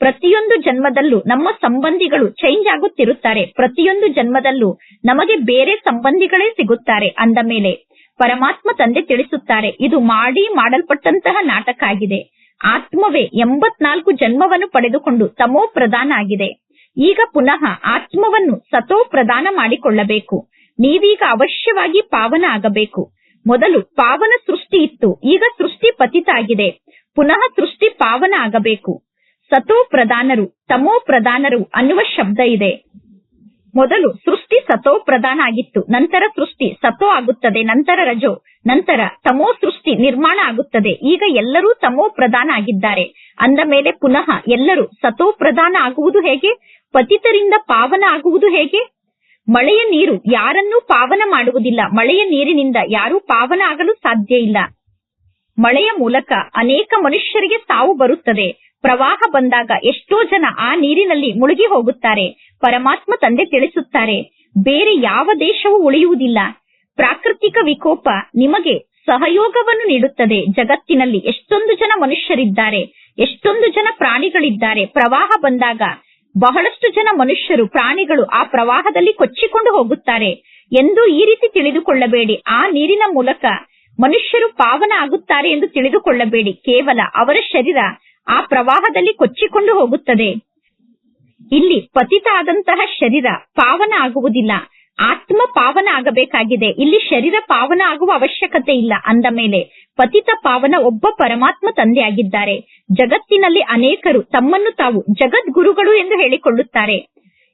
ಪ್ರತಿಯೊಂದು ಜನ್ಮದಲ್ಲೂ ನಮ್ಮ ಸಂಬಂಧಿಗಳು ಚೇಂಜ್ ಆಗುತ್ತಿರುತ್ತಾರೆ. ಪ್ರತಿಯೊಂದು ಜನ್ಮದಲ್ಲೂ ನಮಗೆ ಬೇರೆ ಸಂಬಂಧಿಗಳೇ ಸಿಗುತ್ತಾರೆ, ಅಂದ ಮೇಲೆ ಪರಮಾತ್ಮ ತಂದೆ ತಿಳಿಸುತ್ತಾರೆ, ಇದು ಮಾಡಿ ಮಾಡಲ್ಪಟ್ಟಂತಹ ನಾಟಕ ಆಗಿದೆ. ಆತ್ಮವೇ ಎಂಬತ್ನಾಲ್ಕು ಜನ್ಮವನ್ನು ಪಡೆದುಕೊಂಡು ತಮೋ ಪ್ರಧಾನ ಆಗಿದೆ ಈಗ ಪುನಃ ಆತ್ಮವನ್ನು ಸತೋ ಪ್ರದಾನ ಮಾಡಿಕೊಳ್ಳಬೇಕು. ನೀವೀಗ ಅವಶ್ಯವಾಗಿ ಪಾವನ ಆಗಬೇಕು. ಮೊದಲು ಪಾವನ ಸೃಷ್ಟಿ ಇತ್ತು, ಈಗ ಸೃಷ್ಟಿ ಪತಿತ ಆಗಿದೆ ಪುನಃ ಸೃಷ್ಟಿ ಪಾವನ ಆಗಬೇಕು. ಸತೋ ಪ್ರಧಾನರು, ತಮೋ ಪ್ರಧಾನರು ಅನ್ನುವ ಶಬ್ದ ಇದೆ. ಮೊದಲು ಸೃಷ್ಟಿ ಸತೋ ಪ್ರಧಾನ ಆಗಿತ್ತು. ನಂತರ ಸೃಷ್ಟಿ ಸತೋ ಆಗುತ್ತದೆ, ನಂತರ ರಜೋ, ನಂತರ ತಮೋ ಸೃಷ್ಟಿ ನಿರ್ಮಾಣ ಆಗುತ್ತದೆ. ಈಗ ಎಲ್ಲರೂ ತಮೋ ಪ್ರಧಾನ ಆಗಿದ್ದಾರೆ. ಅಂದ ಮೇಲೆ ಪುನಃ ಎಲ್ಲರೂ ಸತೋ ಪ್ರಧಾನ ಆಗುವುದು ಹೇಗೆ? ಪತಿತರಿಂದ ಪಾವನ ಆಗುವುದು ಹೇಗೆ? ಮಳೆಯ ನೀರು ಯಾರನ್ನೂ ಪಾವನ ಮಾಡುವುದಿಲ್ಲ. ಮಳೆಯ ನೀರಿನಿಂದ ಯಾರೂ ಪಾವನ ಆಗಲು ಸಾಧ್ಯ ಇಲ್ಲ. ಮಳೆಯ ಮೂಲಕ ಅನೇಕ ಮನುಷ್ಯರಿಗೆ ಸಾವು ಬರುತ್ತದೆ. ಪ್ರವಾಹ ಬಂದಾಗ ಎಷ್ಟೋ ಜನ ಆ ನೀರಿನಲ್ಲಿ ಮುಳುಗಿ ಹೋಗುತ್ತಾರೆ. ಪರಮಾತ್ಮ ತಂದೆ ತಿಳಿಸುತ್ತಾರೆ, ಬೇರೆ ಯಾವ ದೇಶವೂ ಉಳಿಯುವುದಿಲ್ಲ. ಪ್ರಾಕೃತಿಕ ವಿಕೋಪ ನಿಮಗೆ ಸಹಯೋಗವನ್ನು ನೀಡುತ್ತದೆ. ಜಗತ್ತಿನಲ್ಲಿ ಎಷ್ಟೊಂದು ಜನ ಮನುಷ್ಯರಿದ್ದಾರೆ, ಎಷ್ಟೊಂದು ಜನ ಪ್ರಾಣಿಗಳಿದ್ದಾರೆ. ಪ್ರವಾಹ ಬಂದಾಗ ಬಹಳಷ್ಟು ಜನ ಮನುಷ್ಯರು, ಪ್ರಾಣಿಗಳು ಆ ಪ್ರವಾಹದಲ್ಲಿ ಕೊಚ್ಚಿಕೊಂಡು ಹೋಗುತ್ತಾರೆ. ಎಂದು ಈ ರೀತಿ ತಿಳಿದುಕೊಳ್ಳಬೇಡಿ. ಆ ನೀರಿನ ಮೂಲಕ ಮನುಷ್ಯರು ಪಾವನ ಆಗುತ್ತಾರೆ ಎಂದು ತಿಳಿದುಕೊಳ್ಳಬೇಡಿ. ಕೇವಲ ಅವರ ಶರೀರ ಆ ಪ್ರವಾಹದಲ್ಲಿ ಕೊಚ್ಚಿಕೊಂಡು ಹೋಗುತ್ತದೆ. ಇಲ್ಲಿ ಪತಿತ ಆದಂತಹ ಶರೀರ ಪಾವನ ಆಗುವುದಿಲ್ಲ. ಆತ್ಮ ಪಾವನ ಆಗಬೇಕಾಗಿದೆ. ಇಲ್ಲಿ ಶರೀರ ಪಾವನ ಆಗುವ ಅವಶ್ಯಕತೆ ಇಲ್ಲ ಅಂದ ಮೇಲೆ ಪತಿತ ಪಾವನ ಒಬ್ಬ ಪರಮಾತ್ಮ ತಂದೆ ಆಗಿದ್ದಾರೆ ಜಗತ್ತಿನಲ್ಲಿ ಅನೇಕರು ತಮ್ಮನ್ನು ತಾವು ಜಗದ್ಗುರುಗಳು ಎಂದು ಹೇಳಿಕೊಳ್ಳುತ್ತಾರೆ.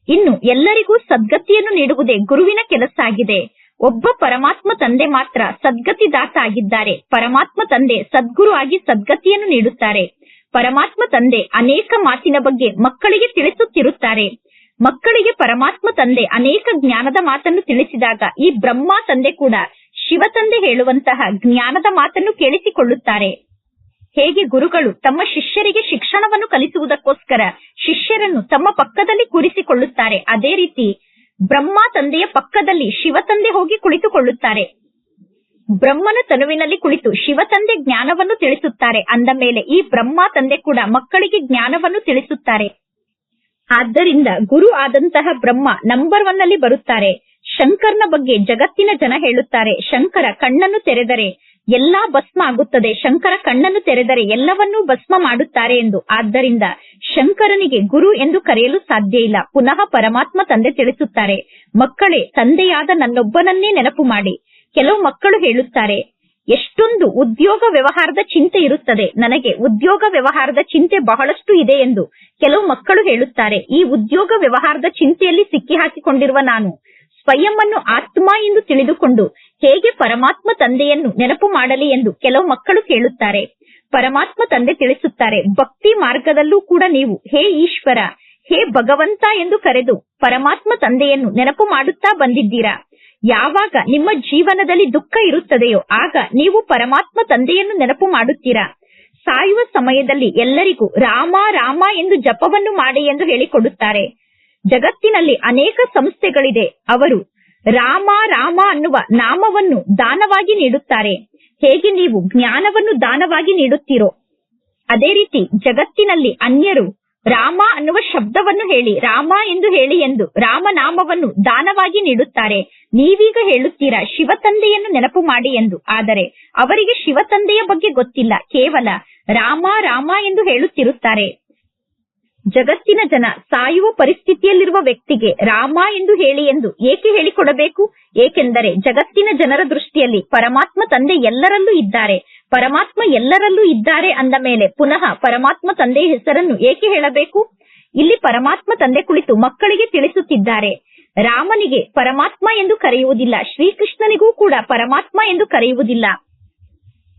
ಇನ್ನು ಎಲ್ಲರಿಗೂ ಸದ್ಗತಿಯನ್ನು ನೀಡುವುದೇ ಗುರುವಿನ ಕೆಲಸ ಆಗಿದೆ. ಒಬ್ಬ ಪರಮಾತ್ಮ ತಂದೆ ಮಾತ್ರ ಸದ್ಗತಿದಾತ ಆಗಿದ್ದಾರೆ. ಪರಮಾತ್ಮ ತಂದೆ ಸದ್ಗುರು ಆಗಿ ಸದ್ಗತಿಯನ್ನು ನೀಡುತ್ತಾರೆ. ಪರಮಾತ್ಮ ತಂದೆ ಅನೇಕ ಮಾತಿನ ಬಗ್ಗೆ ಮಕ್ಕಳಿಗೆ ತಿಳಿಸುತ್ತಿರುತ್ತಾರೆ. ಮಕ್ಕಳಿಗೆ ಪರಮಾತ್ಮ ತಂದೆ ಅನೇಕ ಜ್ಞಾನದ ಮಾತನ್ನು ತಿಳಿಸಿದಾಗ ಈ ಬ್ರಹ್ಮ ತಂದೆ ಕೂಡ ಶಿವ ತಂದೆ ಹೇಳುವಂತಹ ಜ್ಞಾನದ ಮಾತನ್ನು ಕೇಳಿಸಿಕೊಳ್ಳುತ್ತಾರೆ. ಹೇಗೆ ಗುರುಗಳು ತಮ್ಮ ಶಿಷ್ಯರಿಗೆ ಶಿಕ್ಷಣವನ್ನು ಕಲಿಸುವುದಕ್ಕೋಸ್ಕರ ಶಿಷ್ಯರನ್ನು ತಮ್ಮ ಪಕ್ಕದಲ್ಲಿ ಕೂರಿಸಿಕೊಳ್ಳುತ್ತಾರೆ. ಅದೇ ರೀತಿ ಬ್ರಹ್ಮ ತಂದೆಯ ಪಕ್ಕದಲ್ಲಿ ಶಿವ ತಂದೆ ಹೋಗಿ ಕುಳಿತುಕೊಳ್ಳುತ್ತಾರೆ. ಬ್ರಹ್ಮನ ತನುವಿನಲ್ಲಿ ಕುಳಿತು ಶಿವ ತಂದೆ ಜ್ಞಾನವನ್ನು ತಿಳಿಸುತ್ತಾರೆ. ಅಂದ ಮೇಲೆ ಈ ಬ್ರಹ್ಮ ತಂದೆ ಕೂಡ ಮಕ್ಕಳಿಗೆ ಜ್ಞಾನವನ್ನು ತಿಳಿಸುತ್ತಾರೆ. ಆದ್ದರಿಂದ ಗುರು ಆದಂತಹ ಬ್ರಹ್ಮ ನಂಬರ್ ಒನ್ ಅಲ್ಲಿ ಬರುತ್ತಾರೆ. ಶಂಕರ್ನ ಬಗ್ಗೆ ಜಗತ್ತಿನ ಜನ ಹೇಳುತ್ತಾರೆ, ಶಂಕರ, ಕಣ್ಣನ್ನು ತೆರೆದರೆ ಎಲ್ಲಾ ಭಸ್ಮ ಆಗುತ್ತದೆ. ಶಂಕರ, ಕಣ್ಣನ್ನು ತೆರೆದರೆ ಎಲ್ಲವನ್ನೂ ಭಸ್ಮ ಮಾಡುತ್ತಾರೆ ಎಂದು. ಆದ್ದರಿಂದ ಶಂಕರನಿಗೆ ಗುರು ಎಂದು ಕರೆಯಲು ಸಾಧ್ಯ ಇಲ್ಲ. ಪುನಃ ಪರಮಾತ್ಮ ತಂದೆ ತಿಳಿಸುತ್ತಾರೆ, ಮಕ್ಕಳೇ, ತಂದೆಯಾದ ನನ್ನೊಬ್ಬನನ್ನೇ ನೆನಪು ಮಾಡಿ. ಕೆಲವು ಮಕ್ಕಳು ಹೇಳುತ್ತಾರೆ, ಎಷ್ಟೊಂದು ಉದ್ಯೋಗ ವ್ಯವಹಾರದ ಚಿಂತೆ ಇರುತ್ತದೆ. ನನಗೆ ಉದ್ಯೋಗ ವ್ಯವಹಾರದ ಚಿಂತೆ ಬಹಳಷ್ಟು ಇದೆ ಎಂದು ಕೆಲವು ಮಕ್ಕಳು ಹೇಳುತ್ತಾರೆ, ಈ ಉದ್ಯೋಗ ವ್ಯವಹಾರದ ಚಿಂತೆಯಲ್ಲಿ ಸಿಕ್ಕಿ ಹಾಕಿಕೊಂಡಿರುವ ನಾನು ಸ್ವಯಂ ಅನ್ನು ಆತ್ಮ ಎಂದು ತಿಳಿದುಕೊಂಡು ಹೇಗೆ ಪರಮಾತ್ಮ ತಂದೆಯನ್ನು ನೆನಪು ಮಾಡಲಿ ಎಂದು ಕೆಲವು ಮಕ್ಕಳು ಕೇಳುತ್ತಾರೆ ಪರಮಾತ್ಮ ತಂದೆ ತಿಳಿಸುತ್ತಾರೆ, ಭಕ್ತಿ ಮಾರ್ಗದಲ್ಲೂ ಕೂಡ ನೀವು, ಹೇ ಈಶ್ವರ, ಹೇ ಭಗವಂತ ಎಂದು ಕರೆದು ಪರಮಾತ್ಮ ತಂದೆಯನ್ನು ನೆನಪು ಮಾಡುತ್ತಾ ಬಂದಿದ್ದೀರಾ? ಯಾವಾಗ ನಿಮ್ಮ ಜೀವನದಲ್ಲಿ ದುಃಖ ಇರುತ್ತದೆಯೋ ಆಗ ನೀವು ಪರಮಾತ್ಮ ತಂದೆಯನ್ನು ನೆನಪು ಮಾಡುತ್ತೀರಾ? ಸಾಯುವ ಸಮಯದಲ್ಲಿ ಎಲ್ಲರಿಗೂ ರಾಮ ರಾಮ ಎಂದು ಜಪವನ್ನು ಮಾಡಿ ಎಂದು ಹೇಳಿಕೊಡುತ್ತಾರೆ. ಜಗತ್ತಿನಲ್ಲಿ ಅನೇಕ ಸಂಸ್ಥೆಗಳಿದೆ. ಅವರು ರಾಮ ರಾಮ ಅನ್ನುವ ನಾಮವನ್ನು ದಾನವಾಗಿ ನೀಡುತ್ತಾರೆ. ಹೇಗೆ ನೀವು ಜ್ಞಾನವನ್ನು ದಾನವಾಗಿ ನೀಡುತ್ತೀರೋ? ಅದೇ ರೀತಿ ಜಗತ್ತಿನಲ್ಲಿ ಅನ್ಯರು ರಾಮ ಅನ್ನುವ ಶಬ್ದವನ್ನು ಹೇಳಿ, ರಾಮ ಎಂದು ಹೇಳಿ ಎಂದು ರಾಮನಾಮವನ್ನು ದಾನವಾಗಿ ನೀಡುತ್ತಾರೆ. ನೀವೀಗ ಹೇಳುತ್ತೀರಾ, ಶಿವತಂದೆಯನ್ನು ನೆನಪು ಮಾಡಿ ಎಂದು. ಆದರೆ ಅವರಿಗೆ ಶಿವತಂದೆಯ ಬಗ್ಗೆ ಗೊತ್ತಿಲ್ಲ, ಕೇವಲ ರಾಮ ರಾಮ ಎಂದು ಹೇಳುತ್ತಿರುತ್ತಾರೆ. ಜಗತ್ತಿನ ಜನ ಸಾಯುವ ಪರಿಸ್ಥಿತಿಯಲ್ಲಿರುವ ವ್ಯಕ್ತಿಗೆ ರಾಮ ಎಂದು ಹೇಳಿ ಎಂದು ಏಕೆ ಹೇಳಿಕೊಡಬೇಕು? ಏಕೆಂದರೆ ಜಗತ್ತಿನ ಜನರ ದೃಷ್ಟಿಯಲ್ಲಿ ಪರಮಾತ್ಮ ತಂದೆ ಎಲ್ಲರಲ್ಲೂ ಇದ್ದಾರೆ. ಪರಮಾತ್ಮ ಎಲ್ಲರಲ್ಲೂ ಇದ್ದಾರೆ ಅಂದ ಮೇಲೆ ಪುನಃ ಪರಮಾತ್ಮ ತಂದೆ ಹೆಸರನ್ನು ಏಕೆ ಹೇಳಬೇಕು? ಇಲ್ಲಿ ಪರಮಾತ್ಮ ತಂದೆ ಕುಳಿತು ಮಕ್ಕಳಿಗೆ ತಿಳಿಸುತ್ತಿದ್ದಾರೆ. ರಾಮನಿಗೆ ಪರಮಾತ್ಮ ಎಂದು ಕರೆಯುವುದಿಲ್ಲ, ಶ್ರೀಕೃಷ್ಣನಿಗೂ ಕೂಡ ಪರಮಾತ್ಮ ಎಂದು ಕರೆಯುವುದಿಲ್ಲ.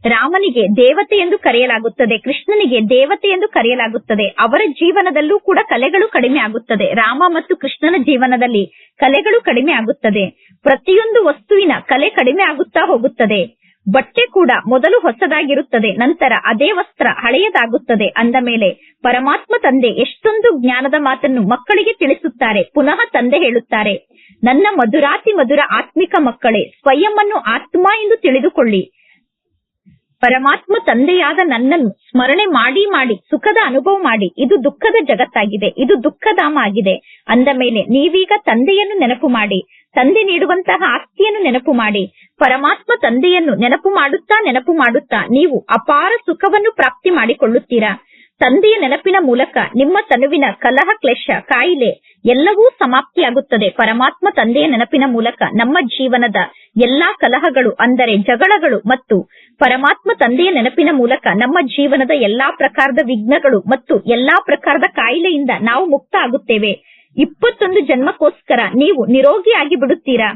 ರಾಮನಿಗೆ ದೇವತೆ ಎಂದು ಕರೆಯಲಾಗುತ್ತದೆ, ಕೃಷ್ಣನಿಗೆ ದೇವತೆ ಎಂದು ಕರೆಯಲಾಗುತ್ತದೆ. ಅವರ ಜೀವನದಲ್ಲೂ ಕೂಡ ಕಲೆಗಳು ಕಡಿಮೆ ಆಗುತ್ತದೆ. ರಾಮ ಮತ್ತು ಕೃಷ್ಣನ ಜೀವನದಲ್ಲಿ ಕಲೆಗಳು ಕಡಿಮೆ ಆಗುತ್ತದೆ. ಪ್ರತಿಯೊಂದು ವಸ್ತುವಿನ ಕಲೆ ಕಡಿಮೆ ಆಗುತ್ತಾ ಹೋಗುತ್ತದೆ. ಬಟ್ಟೆ ಕೂಡ ಮೊದಲು ಹೊಸದಾಗಿರುತ್ತದೆ, ನಂತರ ಅದೇ ವಸ್ತ್ರ ಹಳೆಯದಾಗುತ್ತದೆ. ಅಂದ ಮೇಲೆ ಪರಮಾತ್ಮ ತಂದೆ ಎಷ್ಟೊಂದು ಜ್ಞಾನದ ಮಾತನ್ನು ಮಕ್ಕಳಿಗೆ ತಿಳಿಸುತ್ತಾರೆ, ಪುನಃ ತಂದೆ ಹೇಳುತ್ತಾರೆ, ನನ್ನ ಮಧುರಾತಿ ಮಧುರ ಆತ್ಮಿಕ ಮಕ್ಕಳೇ, ಸ್ವಯಂ ಅನ್ನು ಆತ್ಮ ಎಂದು ತಿಳಿದುಕೊಳ್ಳಿ. ಪರಮಾತ್ಮ ತಂದೆಯಾದ ನನ್ನನ್ನು ಸ್ಮರಣೆ ಮಾಡಿ ಮಾಡಿ, ಸುಖದ ಅನುಭವ ಮಾಡಿ, ಇದು ದುಃಖದ ಜಗತ್ತಾಗಿದೆ, ಇದು ದುಃಖಧಾಮ ಆಗಿದೆ ಅಂದ ಮೇಲೆ ನೀವೀಗ ತಂದೆಯನ್ನು ನೆನಪು ಮಾಡಿ, ತಂದೆ ನೀಡುವಂತಹ ಆಸ್ತಿಯನ್ನು ನೆನಪು ಮಾಡಿ, ಪರಮಾತ್ಮ ತಂದೆಯನ್ನು ನೆನಪು ಮಾಡುತ್ತಾ ನೆನಪು ಮಾಡುತ್ತಾ ನೀವು ಅಪಾರ ಸುಖವನ್ನು ಪ್ರಾಪ್ತಿ ಮಾಡಿಕೊಳ್ಳುತ್ತೀರಾ? ತಂದೆಯ ನೆನಪಿನ ಮೂಲಕ ನಿಮ್ಮ ತನುವಿನ ಕಲಹ, ಕ್ಲೇಶ, ಕಾಯಿಲೆ ಎಲ್ಲವೂ ಸಮಾಪ್ತಿಯಾಗುತ್ತದೆ. ಪರಮಾತ್ಮ ತಂದೆಯ ನೆನಪಿನ ಮೂಲಕ ನಮ್ಮ ಜೀವನದ ಎಲ್ಲಾ ಕಲಹಗಳು ಅಂದರೆ ಜಗಳಗಳು ಮತ್ತು ಪರಮಾತ್ಮ ತಂದೆಯ ನೆನಪಿನ ಮೂಲಕ ನಮ್ಮ ಜೀವನದ ಎಲ್ಲಾ ಪ್ರಕಾರದ ವಿಘ್ನಗಳು ಮತ್ತು ಎಲ್ಲಾ ಪ್ರಕಾರದ ಕಾಯಿಲೆಯಿಂದ ನಾವು ಮುಕ್ತ ಆಗುತ್ತೇವೆ ಇಪ್ಪತ್ತೊಂದು ಜನ್ಮಕ್ಕೋಸ್ಕರ ನೀವು ನಿರೋಗಿಯಾಗಿ ಬಿಡುತ್ತೀರಾ?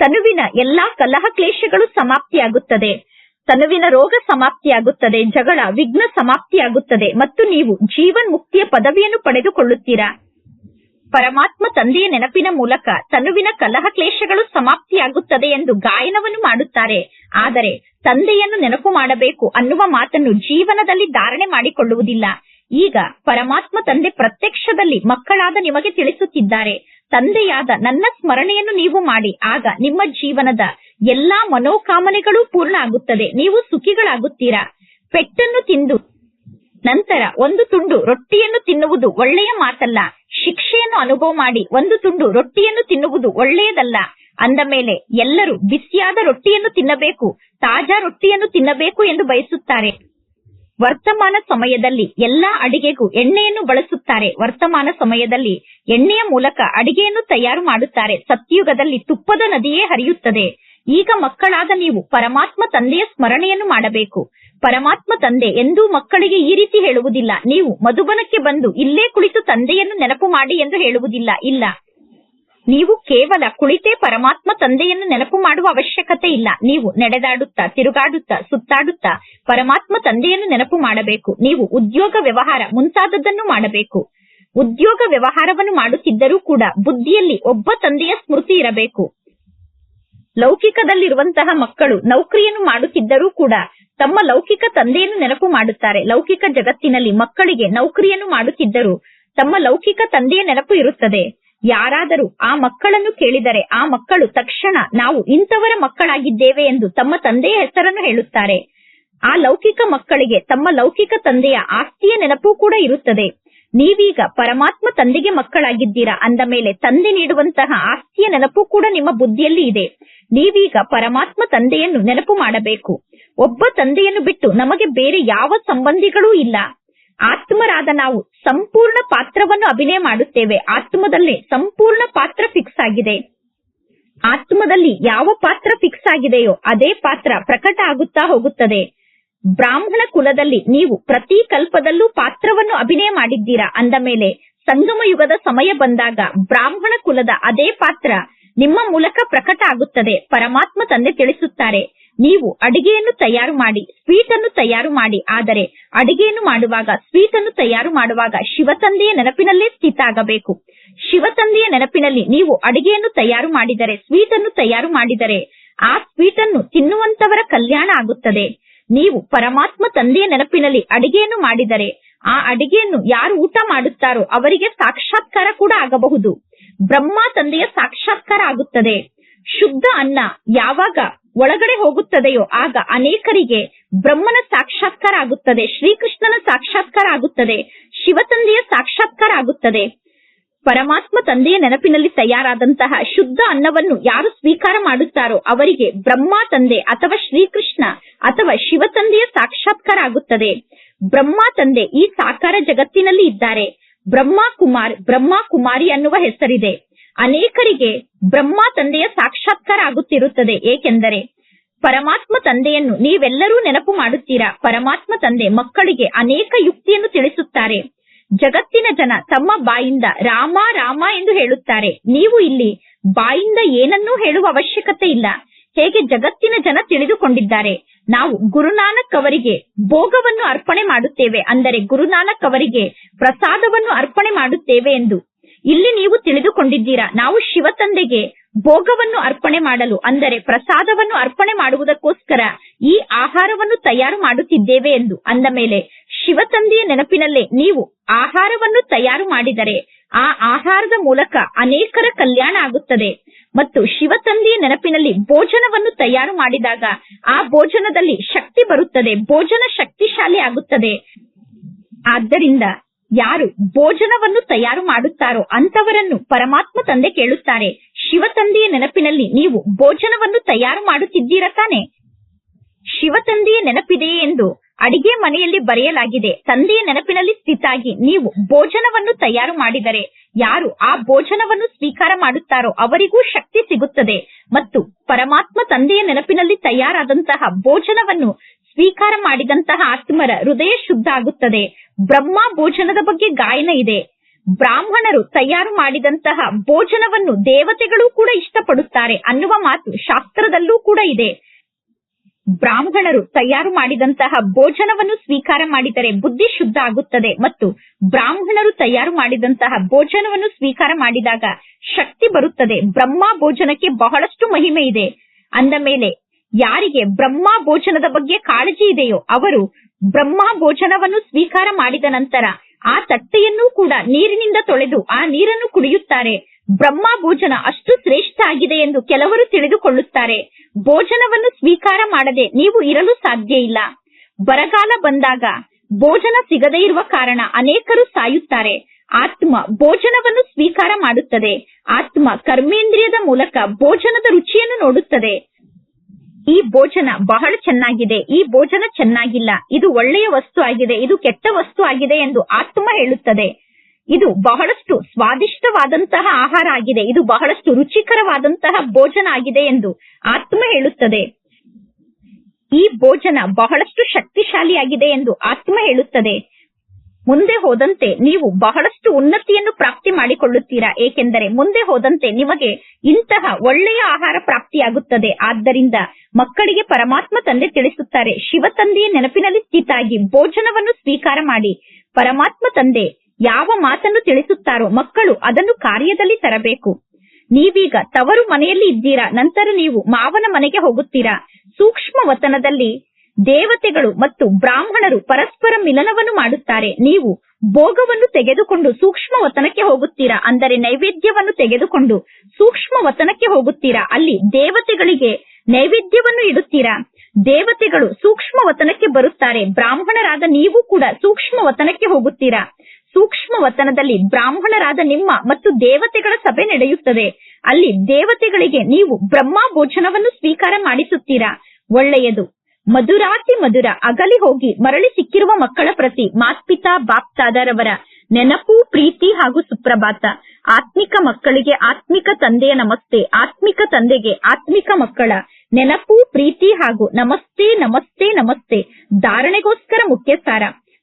ತನುವಿನ ಎಲ್ಲಾ ಕಲಹ, ಕ್ಲೇಶಗಳು ಸಮಾಪ್ತಿಯಾಗುತ್ತದೆ. ತನುವಿನ ರೋಗ ಸಮಾಪ್ತಿಯಾಗುತ್ತದೆ, ಜಗಳ, ವಿಘ್ನ ಸಮಾಪ್ತಿಯಾಗುತ್ತದೆ, ಮತ್ತು ನೀವು ಜೀವನ್ ಮುಕ್ತಿಯ ಪದವಿಯನ್ನು ಪಡೆದುಕೊಳ್ಳುತ್ತೀರಾ? ಪರಮಾತ್ಮ ತಂದೆಯ ನೆನಪಿನ ಮೂಲಕ ತನುವಿನ ಕಲಹ ಕ್ಲೇಶಗಳು ಸಮಾಪ್ತಿಯಾಗುತ್ತದೆ ಎಂದು ಗಾಯನವನ್ನು ಮಾಡುತ್ತಾರೆ. ಆದರೆ ತಂದೆಯನ್ನು ನೆನಪು ಮಾಡಬೇಕು ಅನ್ನುವ ಮಾತನ್ನು ಜೀವನದಲ್ಲಿ ಧಾರಣೆ ಮಾಡಿಕೊಳ್ಳುವುದಿಲ್ಲ. ಈಗ ಪರಮಾತ್ಮ ತಂದೆ ಪ್ರತ್ಯಕ್ಷದಲ್ಲಿ ಮಕ್ಕಳಾದ ನಿಮಗೆ ತಿಳಿಸುತ್ತಿದ್ದಾರೆ. ತಂದೆಯಾದ ನನ್ನ ಸ್ಮರಣೆಯನ್ನು ನೀವು ಮಾಡಿ, ಆಗ ನಿಮ್ಮ ಜೀವನದ ಎಲ್ಲಾ ಮನೋಕಾಮನೆಗಳು ಪೂರ್ಣ ಆಗುತ್ತದೆ ನೀವು ಸುಖಿಗಳಾಗುತ್ತೀರಾ? ಪೆಟ್ಟನ್ನು ತಿಂದು ನಂತರ ಒಂದು ತುಂಡು ರೊಟ್ಟಿಯನ್ನು ತಿನ್ನುವುದು ಒಳ್ಳೆಯ ಮಾತಲ್ಲ. ಶಿಕ್ಷೆಯನ್ನು ಅನುಭವ ಮಾಡಿ ಒಂದು ತುಂಡು ರೊಟ್ಟಿಯನ್ನು ತಿನ್ನುವುದು ಒಳ್ಳೆಯದಲ್ಲ. ಅಂದ ಮೇಲೆ ಎಲ್ಲರೂ ಬಿಸಿಯಾದ ರೊಟ್ಟಿಯನ್ನು ತಿನ್ನಬೇಕು, ತಾಜಾ ರೊಟ್ಟಿಯನ್ನು ತಿನ್ನಬೇಕು ಎಂದು ಬಯಸುತ್ತಾರೆ. ವರ್ತಮಾನ ಸಮಯದಲ್ಲಿ ಎಲ್ಲಾ ಅಡಿಗೆಗೂ ಎಣ್ಣೆಯನ್ನು ಬಳಸುತ್ತಾರೆ. ವರ್ತಮಾನ ಸಮಯದಲ್ಲಿ ಎಣ್ಣೆಯ ಮೂಲಕ ಅಡಿಗೆಯನ್ನು ತಯಾರು ಮಾಡುತ್ತಾರೆ. ಸತ್ಯುಗದಲ್ಲಿ ತುಪ್ಪದ ನದಿಯೇ ಹರಿಯುತ್ತದೆ. ಈಗ ಮಕ್ಕಳಾದ ನೀವು ಪರಮಾತ್ಮ ತಂದೆಯ ಸ್ಮರಣೆಯನ್ನು ಮಾಡಬೇಕು. ಪರಮಾತ್ಮ ತಂದೆ ಎಂದೂ ಮಕ್ಕಳಿಗೆ ಈ ರೀತಿ ಹೇಳುವುದಿಲ್ಲ. ನೀವು ಮಧುಬನಕ್ಕೆ ಬಂದು ಇಲ್ಲೇ ಕುಳಿತು ತಂದೆಯನ್ನು ನೆನಪು ಮಾಡಿ ಎಂದು ಹೇಳುವುದಿಲ್ಲ. ಇಲ್ಲ. ನೀವು ಕೇವಲ ಕುಳಿತೇ ಪರಮಾತ್ಮ ತಂದೆಯನ್ನು ನೆನಪು ಮಾಡುವ ಅವಶ್ಯಕತೆ ಇಲ್ಲ. ನೀವು ನಡೆದಾಡುತ್ತಾ, ತಿರುಗಾಡುತ್ತಾ, ಸುತ್ತಾಡುತ್ತಾ ಪರಮಾತ್ಮ ತಂದೆಯನ್ನು ನೆನಪು ಮಾಡಬೇಕು. ನೀವು ಉದ್ಯೋಗ ವ್ಯವಹಾರ ಮುಂತಾದದ್ದನ್ನು ಮಾಡಬೇಕು. ಉದ್ಯೋಗ ವ್ಯವಹಾರವನ್ನು ಮಾಡುತ್ತಿದ್ದರೂ ಕೂಡ ಬುದ್ಧಿಯಲ್ಲಿ ಒಬ್ಬ ತಂದೆಯ ಸ್ಮೃತಿ ಇರಬೇಕು. ಲೌಕಿಕದಲ್ಲಿರುವಂತಹ ಮಕ್ಕಳು ನೌಕರಿಯನ್ನು ಮಾಡುತ್ತಿದ್ದರೂ ಕೂಡ ತಮ್ಮ ಲೌಕಿಕ ತಂದೆಯನ್ನು ನೆನಪು ಮಾಡುತ್ತಾರೆ. ಲೌಕಿಕ ಜಗತ್ತಿನಲ್ಲಿ ಮಕ್ಕಳಿಗೆ ನೌಕರಿಯನ್ನು ಮಾಡುತ್ತಿದ್ದರೂ ತಮ್ಮ ಲೌಕಿಕ ತಂದೆಯ ನೆನಪು ಇರುತ್ತದೆ. ಯಾರಾದರೂ ಆ ಮಕ್ಕಳನ್ನು ಕೇಳಿದರೆ ಆ ಮಕ್ಕಳು ತಕ್ಷಣ ನಾವು ಇಂಥವರ ಮಕ್ಕಳಾಗಿದ್ದೇವೆ ಎಂದು ತಮ್ಮ ತಂದೆಯ ಹೆಸರನ್ನು ಹೇಳುತ್ತಾರೆ. ಆ ಲೌಕಿಕ ಮಕ್ಕಳಿಗೆ ತಮ್ಮ ಲೌಕಿಕ ತಂದೆಯ ಆಸ್ತಿಯ ನೆನಪು ಕೂಡ ಇರುತ್ತದೆ. ನೀವೀಗ ಪರಮಾತ್ಮ ತಂದೆಗೆ ಮಕ್ಕಳಾಗಿದ್ದೀರಾ ಅಂದ ಮೇಲೆ ತಂದೆ ನೀಡುವಂತಹ ಆಸ್ತಿಯ ನೆನಪು ಕೂಡ ನಿಮ್ಮ ಬುದ್ಧಿಯಲ್ಲಿ ಇದೆ. ನೀವೀಗ ಪರಮಾತ್ಮ ತಂದೆಯನ್ನು ನೆನಪು ಮಾಡಬೇಕು. ಒಬ್ಬ ತಂದೆಯನ್ನು ಬಿಟ್ಟು ನಮಗೆ ಬೇರೆ ಯಾವ ಸಂಬಂಧಿಗಳೂ ಇಲ್ಲ. ಆತ್ಮರಾದ ನಾವು ಸಂಪೂರ್ಣ ಪಾತ್ರವನ್ನು ಅಭಿನಯ ಮಾಡುತ್ತೇವೆ. ಆತ್ಮದಲ್ಲೇ ಸಂಪೂರ್ಣ ಪಾತ್ರ ಫಿಕ್ಸ್ ಆಗಿದೆ. ಆತ್ಮದಲ್ಲಿ ಯಾವ ಪಾತ್ರ ಫಿಕ್ಸ್ ಆಗಿದೆಯೋ ಅದೇ ಪಾತ್ರ ಪ್ರಕಟ ಆಗುತ್ತಾ ಹೋಗುತ್ತದೆ. ಬ್ರಾಹ್ಮಣ ಕುಲದಲ್ಲಿ ನೀವು ಪ್ರತಿ ಕಲ್ಪದಲ್ಲೂ ಪಾತ್ರವನ್ನು ಅಭಿನಯ ಮಾಡಿದ್ದೀರಾ? ಅಂದ ಮೇಲೆ ಸಂಗಮ ಯುಗದ ಸಮಯ ಬಂದಾಗ ಬ್ರಾಹ್ಮಣ ಕುಲದ ಅದೇ ಪಾತ್ರ ನಿಮ್ಮ ಮೂಲಕ ಪ್ರಕಟ ಆಗುತ್ತದೆ. ಪರಮಾತ್ಮ ತಂದೆ ತಿಳಿಸುತ್ತಾರೆ, ನೀವು ಅಡಿಗೆಯನ್ನು ತಯಾರು ಮಾಡಿ ಸ್ವೀಟ್ ಅನ್ನು ತಯಾರು ಮಾಡಿ. ಆದರೆ ಅಡಿಗೆಯನ್ನು ಮಾಡುವಾಗ ಸ್ವೀಟ್ ಅನ್ನು ತಯಾರು ಮಾಡುವಾಗ ಶಿವತಂದೆಯ ನೆನಪಿನಲ್ಲೇ ಸ್ಥಿತ ಆಗಬೇಕು. ಶಿವತಂದೆಯ ನೆನಪಿನಲ್ಲಿ ನೀವು ಅಡಿಗೆಯನ್ನು ತಯಾರು ಮಾಡಿದರೆ ಸ್ವೀಟ್ ಅನ್ನು ತಯಾರು ಮಾಡಿದರೆ ಆ ಸ್ವೀಟ್ ಅನ್ನು ತಿನ್ನುವಂತವರ ಕಲ್ಯಾಣ ಆಗುತ್ತದೆ. ನೀವು ಪರಮಾತ್ಮ ತಂದೆಯ ನೆನಪಿನಲ್ಲಿ ಅಡಿಗೆಯನ್ನು ಮಾಡಿದರೆ ಆ ಅಡಿಗೆಯನ್ನು ಯಾರು ಊಟ ಮಾಡುತ್ತಾರೋ ಅವರಿಗೆ ಸಾಕ್ಷಾತ್ಕಾರ ಕೂಡ ಆಗಬಹುದು. ಬ್ರಹ್ಮ ತಂದೆಯ ಸಾಕ್ಷಾತ್ಕಾರ ಆಗುತ್ತದೆ. ಶುದ್ಧ ಅನ್ನ ಯಾವಾಗ ಒಳಗಡೆ ಹೋಗುತ್ತದೆಯೋ ಆಗ ಅನೇಕರಿಗೆ ಬ್ರಹ್ಮನ ಸಾಕ್ಷಾತ್ಕಾರ ಆಗುತ್ತದೆ, ಶ್ರೀಕೃಷ್ಣನ ಸಾಕ್ಷಾತ್ಕಾರ ಆಗುತ್ತದೆ, ಶಿವತಂದೆಯ ಸಾಕ್ಷಾತ್ಕಾರ ಆಗುತ್ತದೆ. ಪರಮಾತ್ಮ ತಂದೆಯ ನೆನಪಿನಲ್ಲಿ ತಯಾರಾದಂತಹ ಶುದ್ಧ ಅನ್ನವನ್ನು ಯಾರು ಸ್ವೀಕಾರ ಮಾಡುತ್ತಾರೋ ಅವರಿಗೆ ಬ್ರಹ್ಮ ತಂದೆ ಅಥವಾ ಶ್ರೀಕೃಷ್ಣ ಅಥವಾ ಶಿವ ತಂದೆಯ ಸಾಕ್ಷಾತ್ಕಾರ ಆಗುತ್ತದೆ ಬ್ರಹ್ಮ ತಂದೆ ಈ ಸಾಕಾರ ಜಗತ್ತಿನಲ್ಲಿ ಇದ್ದಾರೆ. ಬ್ರಹ್ಮ ಕುಮಾರ್, ಬ್ರಹ್ಮ ಕುಮಾರಿ ಅನ್ನುವ ಹೆಸರಿದೆ. ಅನೇಕರಿಗೆ ಬ್ರಹ್ಮ ತಂದೆಯ ಸಾಕ್ಷಾತ್ಕಾರ ಆಗುತ್ತಿರುತ್ತದೆ. ಏಕೆಂದರೆ ಪರಮಾತ್ಮ ತಂದೆಯನ್ನು ನೀವೆಲ್ಲರೂ ನೆನಪು ಮಾಡುತ್ತೀರಾ? ಪರಮಾತ್ಮ ತಂದೆ ಮಕ್ಕಳಿಗೆ ಅನೇಕ ಯುಕ್ತಿಯನ್ನು ತಿಳಿಸುತ್ತಾರೆ. ಜಗತ್ತಿನ ಜನ ತಮ್ಮ ಬಾಯಿಂದ ರಾಮ ರಾಮ ಎಂದು ಹೇಳುತ್ತಾರೆ. ನೀವು ಇಲ್ಲಿ ಬಾಯಿಂದ ಏನನ್ನೂ ಹೇಳುವ ಅವಶ್ಯಕತೆ ಇಲ್ಲ. ಹೇಗೆ ಜಗತ್ತಿನ ಜನ ತಿಳಿದುಕೊಂಡಿದ್ದಾರೆ. ನಾವು ಗುರುನಾನಕ್ ಅವರಿಗೆ ಭೋಗವನ್ನು ಅರ್ಪಣೆ ಮಾಡುತ್ತೇವೆ. ಅಂದರೆ ಗುರುನಾನಕ್ ಅವರಿಗೆ ಪ್ರಸಾದವನ್ನು ಅರ್ಪಣೆ ಮಾಡುತ್ತೇವೆ ಎಂದು. ಇಲ್ಲಿ ನೀವು ತಿಳಿದುಕೊಂಡಿದ್ದೀರಾ? ನಾವು ಶಿವತಂದೆಗೆ ಭೋಗವನ್ನು ಅರ್ಪಣೆ ಮಾಡಲು, ಅಂದರೆ ಪ್ರಸಾದವನ್ನು ಅರ್ಪಣೆ ಮಾಡುವುದಕ್ಕೋಸ್ಕರ ಈ ಆಹಾರವನ್ನು ತಯಾರು ಮಾಡುತ್ತಿದ್ದೇವೆ ಎಂದು ಅಂದ ಮೇಲೆ ಶಿವತಂದೆಯ ನೆನಪಿನಲ್ಲೇ ನೀವು ಆಹಾರವನ್ನು ತಯಾರು ಮಾಡಿದರೆ ಆ ಆಹಾರದ ಮೂಲಕ ಅನೇಕರ ಕಲ್ಯಾಣ ಆಗುತ್ತದೆ. ಮತ್ತು ಶಿವತಂದೆಯ ನೆನಪಿನಲ್ಲಿ ಭೋಜನವನ್ನು ತಯಾರು ಮಾಡಿದಾಗ ಆ ಭೋಜನದಲ್ಲಿ ಶಕ್ತಿ ಬರುತ್ತದೆ, ಭೋಜನ ಶಕ್ತಿಶಾಲಿ ಆಗುತ್ತದೆ. ಆದ್ದರಿಂದ ಯಾರು ಭೋಜನವನ್ನು ತಯಾರು ಮಾಡುತ್ತಾರೋ ಅಂತವರನ್ನು ಪರಮಾತ್ಮ ತಂದೆ ಕೇಳುತ್ತಾರೆ. ಶಿವತಂದೆಯ ನೆನಪಿನಲ್ಲಿ ನೀವು ಭೋಜನವನ್ನು ತಯಾರು ಮಾಡುತ್ತಿದ್ದೀರ ತಾನೆ? ಶಿವತಂದೆಯ ನೆನಪಿದೆಯೇ ಎಂದು ಅಡಿಗೆ ಮನೆಯಲ್ಲಿ ಬರೆಯಲಾಗಿದೆ. ತಂದೆಯ ನೆನಪಿನಲ್ಲಿ ಸ್ಥಿತಾಗಿ ನೀವು ಭೋಜನವನ್ನು ತಯಾರು ಮಾಡಿದರೆ ಯಾರು ಆ ಭೋಜನವನ್ನು ಸ್ವೀಕಾರ ಮಾಡುತ್ತಾರೋ ಅವರಿಗೂ ಶಕ್ತಿ ಸಿಗುತ್ತದೆ. ಮತ್ತು ಪರಮಾತ್ಮ ತಂದೆಯ ನೆನಪಿನಲ್ಲಿ ತಯಾರಾದಂತಹ ಭೋಜನವನ್ನು ಸ್ವೀಕಾರ ಮಾಡಿದಂತಹ ಆತ್ಮರ ಹೃದಯ ಶುದ್ಧ ಆಗುತ್ತದೆ. ಬ್ರಹ್ಮ ಭೋಜನದ ಬಗ್ಗೆ ಗಾಯನ ಇದೆ. ಬ್ರಾಹ್ಮಣರು ತಯಾರು ಮಾಡಿದಂತಹ ಭೋಜನವನ್ನು ದೇವತೆಗಳು ಕೂಡ ಇಷ್ಟಪಡುತ್ತಾರೆ ಅನ್ನುವ ಮಾತು ಶಾಸ್ತ್ರದಲ್ಲೂ ಕೂಡ ಇದೆ. ಬ್ರಾಹ್ಮಣರು ತಯಾರು ಮಾಡಿದಂತಹ ಭೋಜನವನ್ನು ಸ್ವೀಕಾರ ಮಾಡಿದರೆ ಬುದ್ಧಿ ಶುದ್ಧ ಆಗುತ್ತದೆ ಮತ್ತು ಬ್ರಾಹ್ಮಣರು ತಯಾರು ಮಾಡಿದಂತಹ ಭೋಜನವನ್ನು ಸ್ವೀಕಾರ ಮಾಡಿದಾಗ ಶಕ್ತಿ ಬರುತ್ತದೆ. ಬ್ರಹ್ಮ ಭೋಜನಕ್ಕೆ ಬಹಳಷ್ಟು ಮಹಿಮೆ ಇದೆ. ಅಂದ ಮೇಲೆ ಯಾರಿಗೆ ಬ್ರಹ್ಮ ಭೋಜನದ ಬಗ್ಗೆ ಕಾಳಜಿ ಇದೆಯೋ ಅವರು ಬ್ರಹ್ಮ ಭೋಜನವನ್ನು ಸ್ವೀಕಾರ ಮಾಡಿದ ನಂತರ ಆ ತಟ್ಟೆಯನ್ನೂ ಕೂಡ ನೀರಿನಿಂದ ತೊಳೆದು ಆ ನೀರನ್ನು ಕುಡಿಯುತ್ತಾರೆ. ಬ್ರಹ್ಮ ಭೋಜನ ಅಷ್ಟು ಶ್ರೇಷ್ಠ ಆಗಿದೆ ಎಂದು ಕೆಲವರು ತಿಳಿದುಕೊಳ್ಳುತ್ತಾರೆ. ಭೋಜನವನ್ನು ಸ್ವೀಕಾರ ಮಾಡದೆ ನೀವು ಇರಲು ಸಾಧ್ಯ ಇಲ್ಲ. ಬರಗಾಲ ಬಂದಾಗ ಭೋಜನ ಸಿಗದೇ ಇರುವ ಕಾರಣ ಅನೇಕರು ಸಾಯುತ್ತಾರೆ. ಆತ್ಮ ಭೋಜನವನ್ನು ಸ್ವೀಕಾರ ಮಾಡುತ್ತದೆ. ಆತ್ಮ ಕರ್ಮೇಂದ್ರಿಯದ ಮೂಲಕ ಭೋಜನದ ರುಚಿಯನ್ನು ನೋಡುತ್ತದೆ. ಈ ಭೋಜನ ಬಹಳ ಚೆನ್ನಾಗಿದೆ, ಈ ಭೋಜನ ಚೆನ್ನಾಗಿಲ್ಲ, ಇದು ಒಳ್ಳೆಯ ವಸ್ತು ಆಗಿದೆ, ಇದು ಕೆಟ್ಟ ವಸ್ತು ಆಗಿದೆ ಎಂದು ಆತ್ಮ ಹೇಳುತ್ತದೆ. ಇದು ಬಹಳಷ್ಟು ಸ್ವಾದಿಷ್ಟವಾದಂತಹ ಆಹಾರ ಆಗಿದೆ, ಇದು ಬಹಳಷ್ಟು ರುಚಿಕರವಾದಂತಹ ಭೋಜನ ಆಗಿದೆ ಎಂದು ಆತ್ಮ ಹೇಳುತ್ತದೆ. ಈ ಭೋಜನ ಬಹಳಷ್ಟು ಶಕ್ತಿಶಾಲಿಯಾಗಿದೆ ಎಂದು ಆತ್ಮ ಹೇಳುತ್ತದೆ. ಮುಂದೆ ಹೋದಂತೆ ನೀವು ಬಹಳಷ್ಟು ಉನ್ನತಿಯನ್ನು ಪ್ರಾಪ್ತಿ ಮಾಡಿಕೊಳ್ಳುತ್ತೀರಾ? ಏಕೆಂದರೆ ಮುಂದೆ ಹೋದಂತೆ ನಿಮಗೆ ಇಂತಹ ಒಳ್ಳೆಯ ಆಹಾರ ಪ್ರಾಪ್ತಿಯಾಗುತ್ತದೆ. ಆದ್ದರಿಂದ ಮಕ್ಕಳಿಗೆ ಪರಮಾತ್ಮ ತಂದೆ ತಿಳಿಸುತ್ತಾರೆ, ಶಿವ ತಂದೆಯ ನೆನಪಿನಲ್ಲಿ ಸ್ಥಿತಾಗಿ ಭೋಜನವನ್ನು ಸ್ವೀಕಾರ ಮಾಡಿ. ಪರಮಾತ್ಮ ತಂದೆ ಯಾವ ಮಾತನ್ನು ತಿಳಿಸುತ್ತಾರೋ ಮಕ್ಕಳು ಅದನ್ನು ಕಾರ್ಯದಲ್ಲಿ ತರಬೇಕು. ನೀವೀಗ ತವರು ಮನೆಯಲ್ಲಿ ಇದ್ದೀರಾ? ನಂತರ ನೀವು ಮಾವನ ಮನೆಗೆ ಹೋಗುತ್ತೀರಾ? ಸೂಕ್ಷ್ಮ ವತನದಲ್ಲಿ ದೇವತೆಗಳು ಮತ್ತು ಬ್ರಾಹ್ಮಣರು ಪರಸ್ಪರ ಮಿಲನವನ್ನು ಮಾಡುತ್ತಾರೆ. ನೀವು ಭೋಗವನ್ನು ತೆಗೆದುಕೊಂಡು ಸೂಕ್ಷ್ಮ ವತನಕ್ಕೆ ಹೋಗುತ್ತೀರಾ? ಅಂದರೆ ನೈವೇದ್ಯವನ್ನು ತೆಗೆದುಕೊಂಡು ಸೂಕ್ಷ್ಮ ವತನಕ್ಕೆ ಹೋಗುತ್ತೀರಾ? ಅಲ್ಲಿ ದೇವತೆಗಳಿಗೆ ನೈವೇದ್ಯವನ್ನು ಇಡುತ್ತೀರಾ? ದೇವತೆಗಳು ಸೂಕ್ಷ್ಮ ವತನಕ್ಕೆ ಬರುತ್ತಾರೆ. ಬ್ರಾಹ್ಮಣರಾದ ನೀವು ಕೂಡ ಸೂಕ್ಷ್ಮ ವತನಕ್ಕೆ ಹೋಗುತ್ತೀರಾ? ಸೂಕ್ಷ್ಮ ವತನದಲ್ಲಿ ಬ್ರಾಹ್ಮಣರಾದ ನಿಮ್ಮ ಮತ್ತು ದೇವತೆಗಳ ಸಭೆ ನಡೆಯುತ್ತದೆ. ಅಲ್ಲಿ ದೇವತೆಗಳಿಗೆ ನೀವು ಬ್ರಹ್ಮ ಭೋಜನವನ್ನು ಸ್ವೀಕಾರ ಮಾಡಿಸುತ್ತೀರಾ? ಒಳ್ಳೆಯದು. ಮಧುರಾತಿ ಮಧುರ, ಅಗಲಿ ಹೋಗಿ ಮರಳಿ ಸಿಕ್ಕಿರುವ ಮಕ್ಕಳ ಪ್ರತಿ ಮಾತ್ಪಿತಾ ಬಾಪ್ತಾದರವರ ನೆನಪು, ಪ್ರೀತಿ ಹಾಗೂ ಸುಪ್ರಭಾತ. ಆತ್ಮಿಕ ಮಕ್ಕಳಿಗೆ ಆತ್ಮಿಕ ತಂದೆಯ ನಮಸ್ತೆ, ಆತ್ಮಿಕ ತಂದೆಗೆ ಆತ್ಮಿಕ ಮಕ್ಕಳ ನೆನಪು, ಪ್ರೀತಿ ಹಾಗೂ ನಮಸ್ತೆ ನಮಸ್ತೆ ನಮಸ್ತೆ. ಧಾರಣೆಗೋಸ್ಕರ ಮುಖ್ಯ ಸಾರ.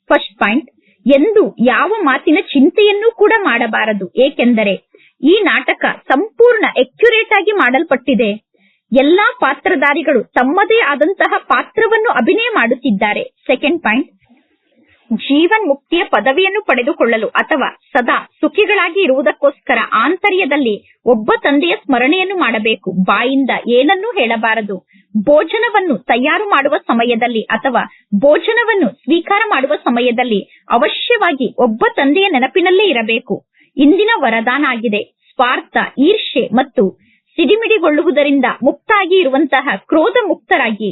ಫಸ್ಟ್ ಪಾಯಿಂಟ್, ಎಂದು ಯಾವ ಮಾತಿನ ಚಿಂತೆಯನ್ನೂ ಕೂಡ ಮಾಡಬಾರದು. ಏಕೆಂದರೆ, ಈ ನಾಟಕ ಸಂಪೂರ್ಣ ಎಕ್ಯುರೇಟ್ ಆಗಿ ಮಾಡಲ್ಪಟ್ಟಿದೆ. ಎಲ್ಲಾ ಪಾತ್ರಧಾರಿಗಳು ತಮ್ಮದೇ ಆದಂತಹ ಪಾತ್ರವನ್ನು ಅಭಿನಯ ಮಾಡುತ್ತಿದ್ದಾರೆ. ಸೆಕೆಂಡ್ ಪಾಯಿಂಟ್ ಜೀವನ್ ಮುಕ್ತಿಯ ಪದವಿಯನ್ನು ಪಡೆದುಕೊಳ್ಳಲು ಅಥವಾ ಸದಾ ಸುಖಿಗಳಾಗಿ ಇರುವುದಕ್ಕೋಸ್ಕರ ಆಂತರ್ಯದಲ್ಲಿ ಒಬ್ಬ ತಂದೆಯ ಸ್ಮರಣೆಯನ್ನು ಮಾಡಬೇಕು. ಬಾಯಿಂದ ಏನನ್ನೂ ಹೇಳಬಾರದು. ಭೋಜನವನ್ನು ತಯಾರು ಮಾಡುವ ಸಮಯದಲ್ಲಿ ಅಥವಾ ಭೋಜನವನ್ನು ಸ್ವೀಕಾರ ಮಾಡುವ ಸಮಯದಲ್ಲಿ ಅವಶ್ಯವಾಗಿ ಒಬ್ಬ ತಂದೆಯ ನೆನಪಿನಲ್ಲೇ ಇರಬೇಕು. ಇಂದಿನ ವರದಾನ ಆಗಿದೆ. ಸ್ವಾರ್ಥ ಈರ್ಷೆ ಮತ್ತು ಸಿಡಿಮಿಡಿಗೊಳ್ಳುವುದರಿಂದ ಮುಕ್ತಾಗಿ ಇರುವಂತಹ ಕ್ರೋಧ ಮುಕ್ತರಾಗಿ.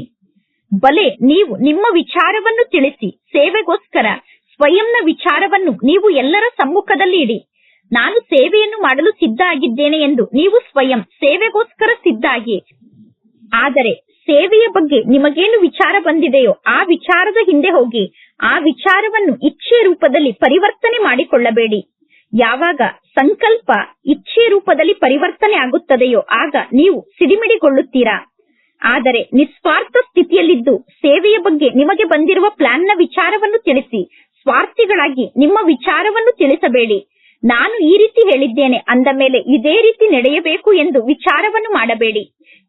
ಬಲೆ, ನೀವು ನಿಮ್ಮ ವಿಚಾರವನ್ನು ತಿಳಿಸಿ, ಸೇವೆಗೋಸ್ಕರ ಸ್ವಯಂನ ವಿಚಾರವನ್ನು ನೀವು ಎಲ್ಲರ ಸಮ್ಮುಖದಲ್ಲಿ ಇಡಿ. ನಾನು ಸೇವೆಯನ್ನು ಮಾಡಲು ಸಿದ್ಧ ಆಗಿದ್ದೇನೆ ಎಂದು ನೀವು ಸ್ವಯಂ ಸೇವೆಗೋಸ್ಕರ ಸಿದ್ಧ ಆಗಿ ಆದರೆ ಸೇವೆಯ ಬಗ್ಗೆ ನಿಮಗೇನು ವಿಚಾರ ಬಂದಿದೆಯೋ ಆ ವಿಚಾರದ ಹಿಂದೆ ಹೋಗಿ, ಆ ವಿಚಾರವನ್ನು ಇಚ್ಛೆಯ ರೂಪದಲ್ಲಿ ಪರಿವರ್ತನೆ ಮಾಡಿಕೊಳ್ಳಬೇಡಿ. ಯಾವಾಗ ಸಂಕಲ್ಪ ಇಚ್ಛೆ ರೂಪದಲ್ಲಿ ಪರಿವರ್ತನೆ ಆಗುತ್ತದೆಯೋ ಆಗ ನೀವು ಸಿಡಿಮಿಡಿಗೊಳ್ಳುತ್ತೀರಾ? ಆದರೆ ನಿಸ್ವಾರ್ಥ ಸ್ಥಿತಿಯಲ್ಲಿದ್ದು ಸೇವೆಯ ಬಗ್ಗೆ ನಿಮಗೆ ಬಂದಿರುವ ಪ್ಲಾನ್ನ ವಿಚಾರವನ್ನು ತಿಳಿಸಿ. ಸ್ವಾರ್ಥಿಗಳಾಗಿ ನಿಮ್ಮ ವಿಚಾರವನ್ನು ತಿಳಿಸಬೇಡಿ. ನಾನು ಈ ರೀತಿ ಹೇಳಿದ್ದೇನೆ ಅಂದ ಮೇಲೆ ಇದೇ ರೀತಿ ನಡೆಯಬೇಕು ಎಂದು ವಿಚಾರವನ್ನು ಮಾಡಬೇಡಿ.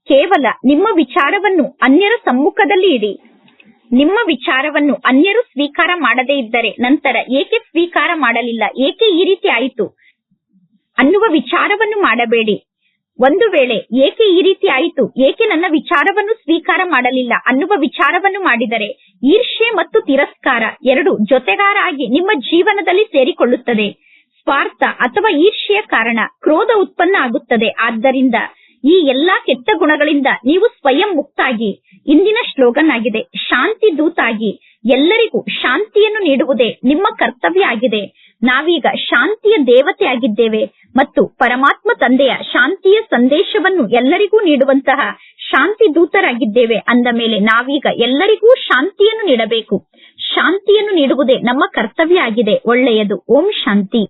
ಕೇವಲ ನಿಮ್ಮ ವಿಚಾರವನ್ನು ಅನ್ಯರ ಸಮ್ಮುಖದಲ್ಲಿ ಇಡಿ. ನಿಮ್ಮ ವಿಚಾರವನ್ನು ಅನ್ಯರು ಸ್ವೀಕಾರ ಮಾಡದೇ ಇದ್ದರೆ ನಂತರ ಏಕೆ ಸ್ವೀಕಾರ ಮಾಡಲಿಲ್ಲ? ಏಕೆ ಈ ರೀತಿ ಆಯಿತು? ಅನ್ನುವ ವಿಚಾರವನ್ನು ಮಾಡಬೇಡಿ. ಒಂದು ವೇಳೆ ಏಕೆ ಈ ರೀತಿ ಆಯಿತು? ಏಕೆ ನನ್ನ ವಿಚಾರವನ್ನು ಸ್ವೀಕಾರ ಮಾಡಲಿಲ್ಲ? ಅನ್ನುವ ವಿಚಾರವನ್ನು ಮಾಡಿದರೆ ಈರ್ಷ್ಯೆ ಮತ್ತು ತಿರಸ್ಕಾರ ಎರಡು ಜೊತೆಗಾರ ಆಗಿ ನಿಮ್ಮ ಜೀವನದಲ್ಲಿ ಸೇರಿಕೊಳ್ಳುತ್ತದೆ. ಸ್ವಾರ್ಥ ಅಥವಾ ಈರ್ಷ್ಯೆಯ ಕಾರಣ ಕ್ರೋಧ ಉತ್ಪನ್ನ ಆಗುತ್ತದೆ. ಆದ್ದರಿಂದ ಈ ಎಲ್ಲಾ ಕೆಟ್ಟ ಗುಣಗಳಿಂದ ನೀವು ಸ್ವಯಂ ಮುಕ್ತಾಗಿ, ಇಂದಿನ ಶ್ಲೋಗನ್ ಆಗಿದೆ ಶಾಂತಿ ದೂತಾಗಿ, ಎಲ್ಲರಿಗೂ ಶಾಂತಿಯನ್ನು ನೀಡುವುದೇ ನಿಮ್ಮ ಕರ್ತವ್ಯ ಆಗಿದೆ. ನಾವೀಗ ಶಾಂತಿಯ ದೇವತೆ ಆಗಿದ್ದೇವೆ ಮತ್ತು ಪರಮಾತ್ಮ ತಂದೆಯ ಶಾಂತಿಯ ಸಂದೇಶವನ್ನು ಎಲ್ಲರಿಗೂ ನೀಡುವಂತಹ ಶಾಂತಿ ದೂತರಾಗಿದ್ದೇವೆ ಅಂದ ಮೇಲೆ ನಾವೀಗ ಎಲ್ಲರಿಗೂ ಶಾಂತಿಯನ್ನು ನೀಡಬೇಕು. ಶಾಂತಿಯನ್ನು ನೀಡುವುದೇ ನಮ್ಮ ಕರ್ತವ್ಯ ಆಗಿದೆ. ಒಳ್ಳೆಯದು. ಓಂ ಶಾಂತಿ.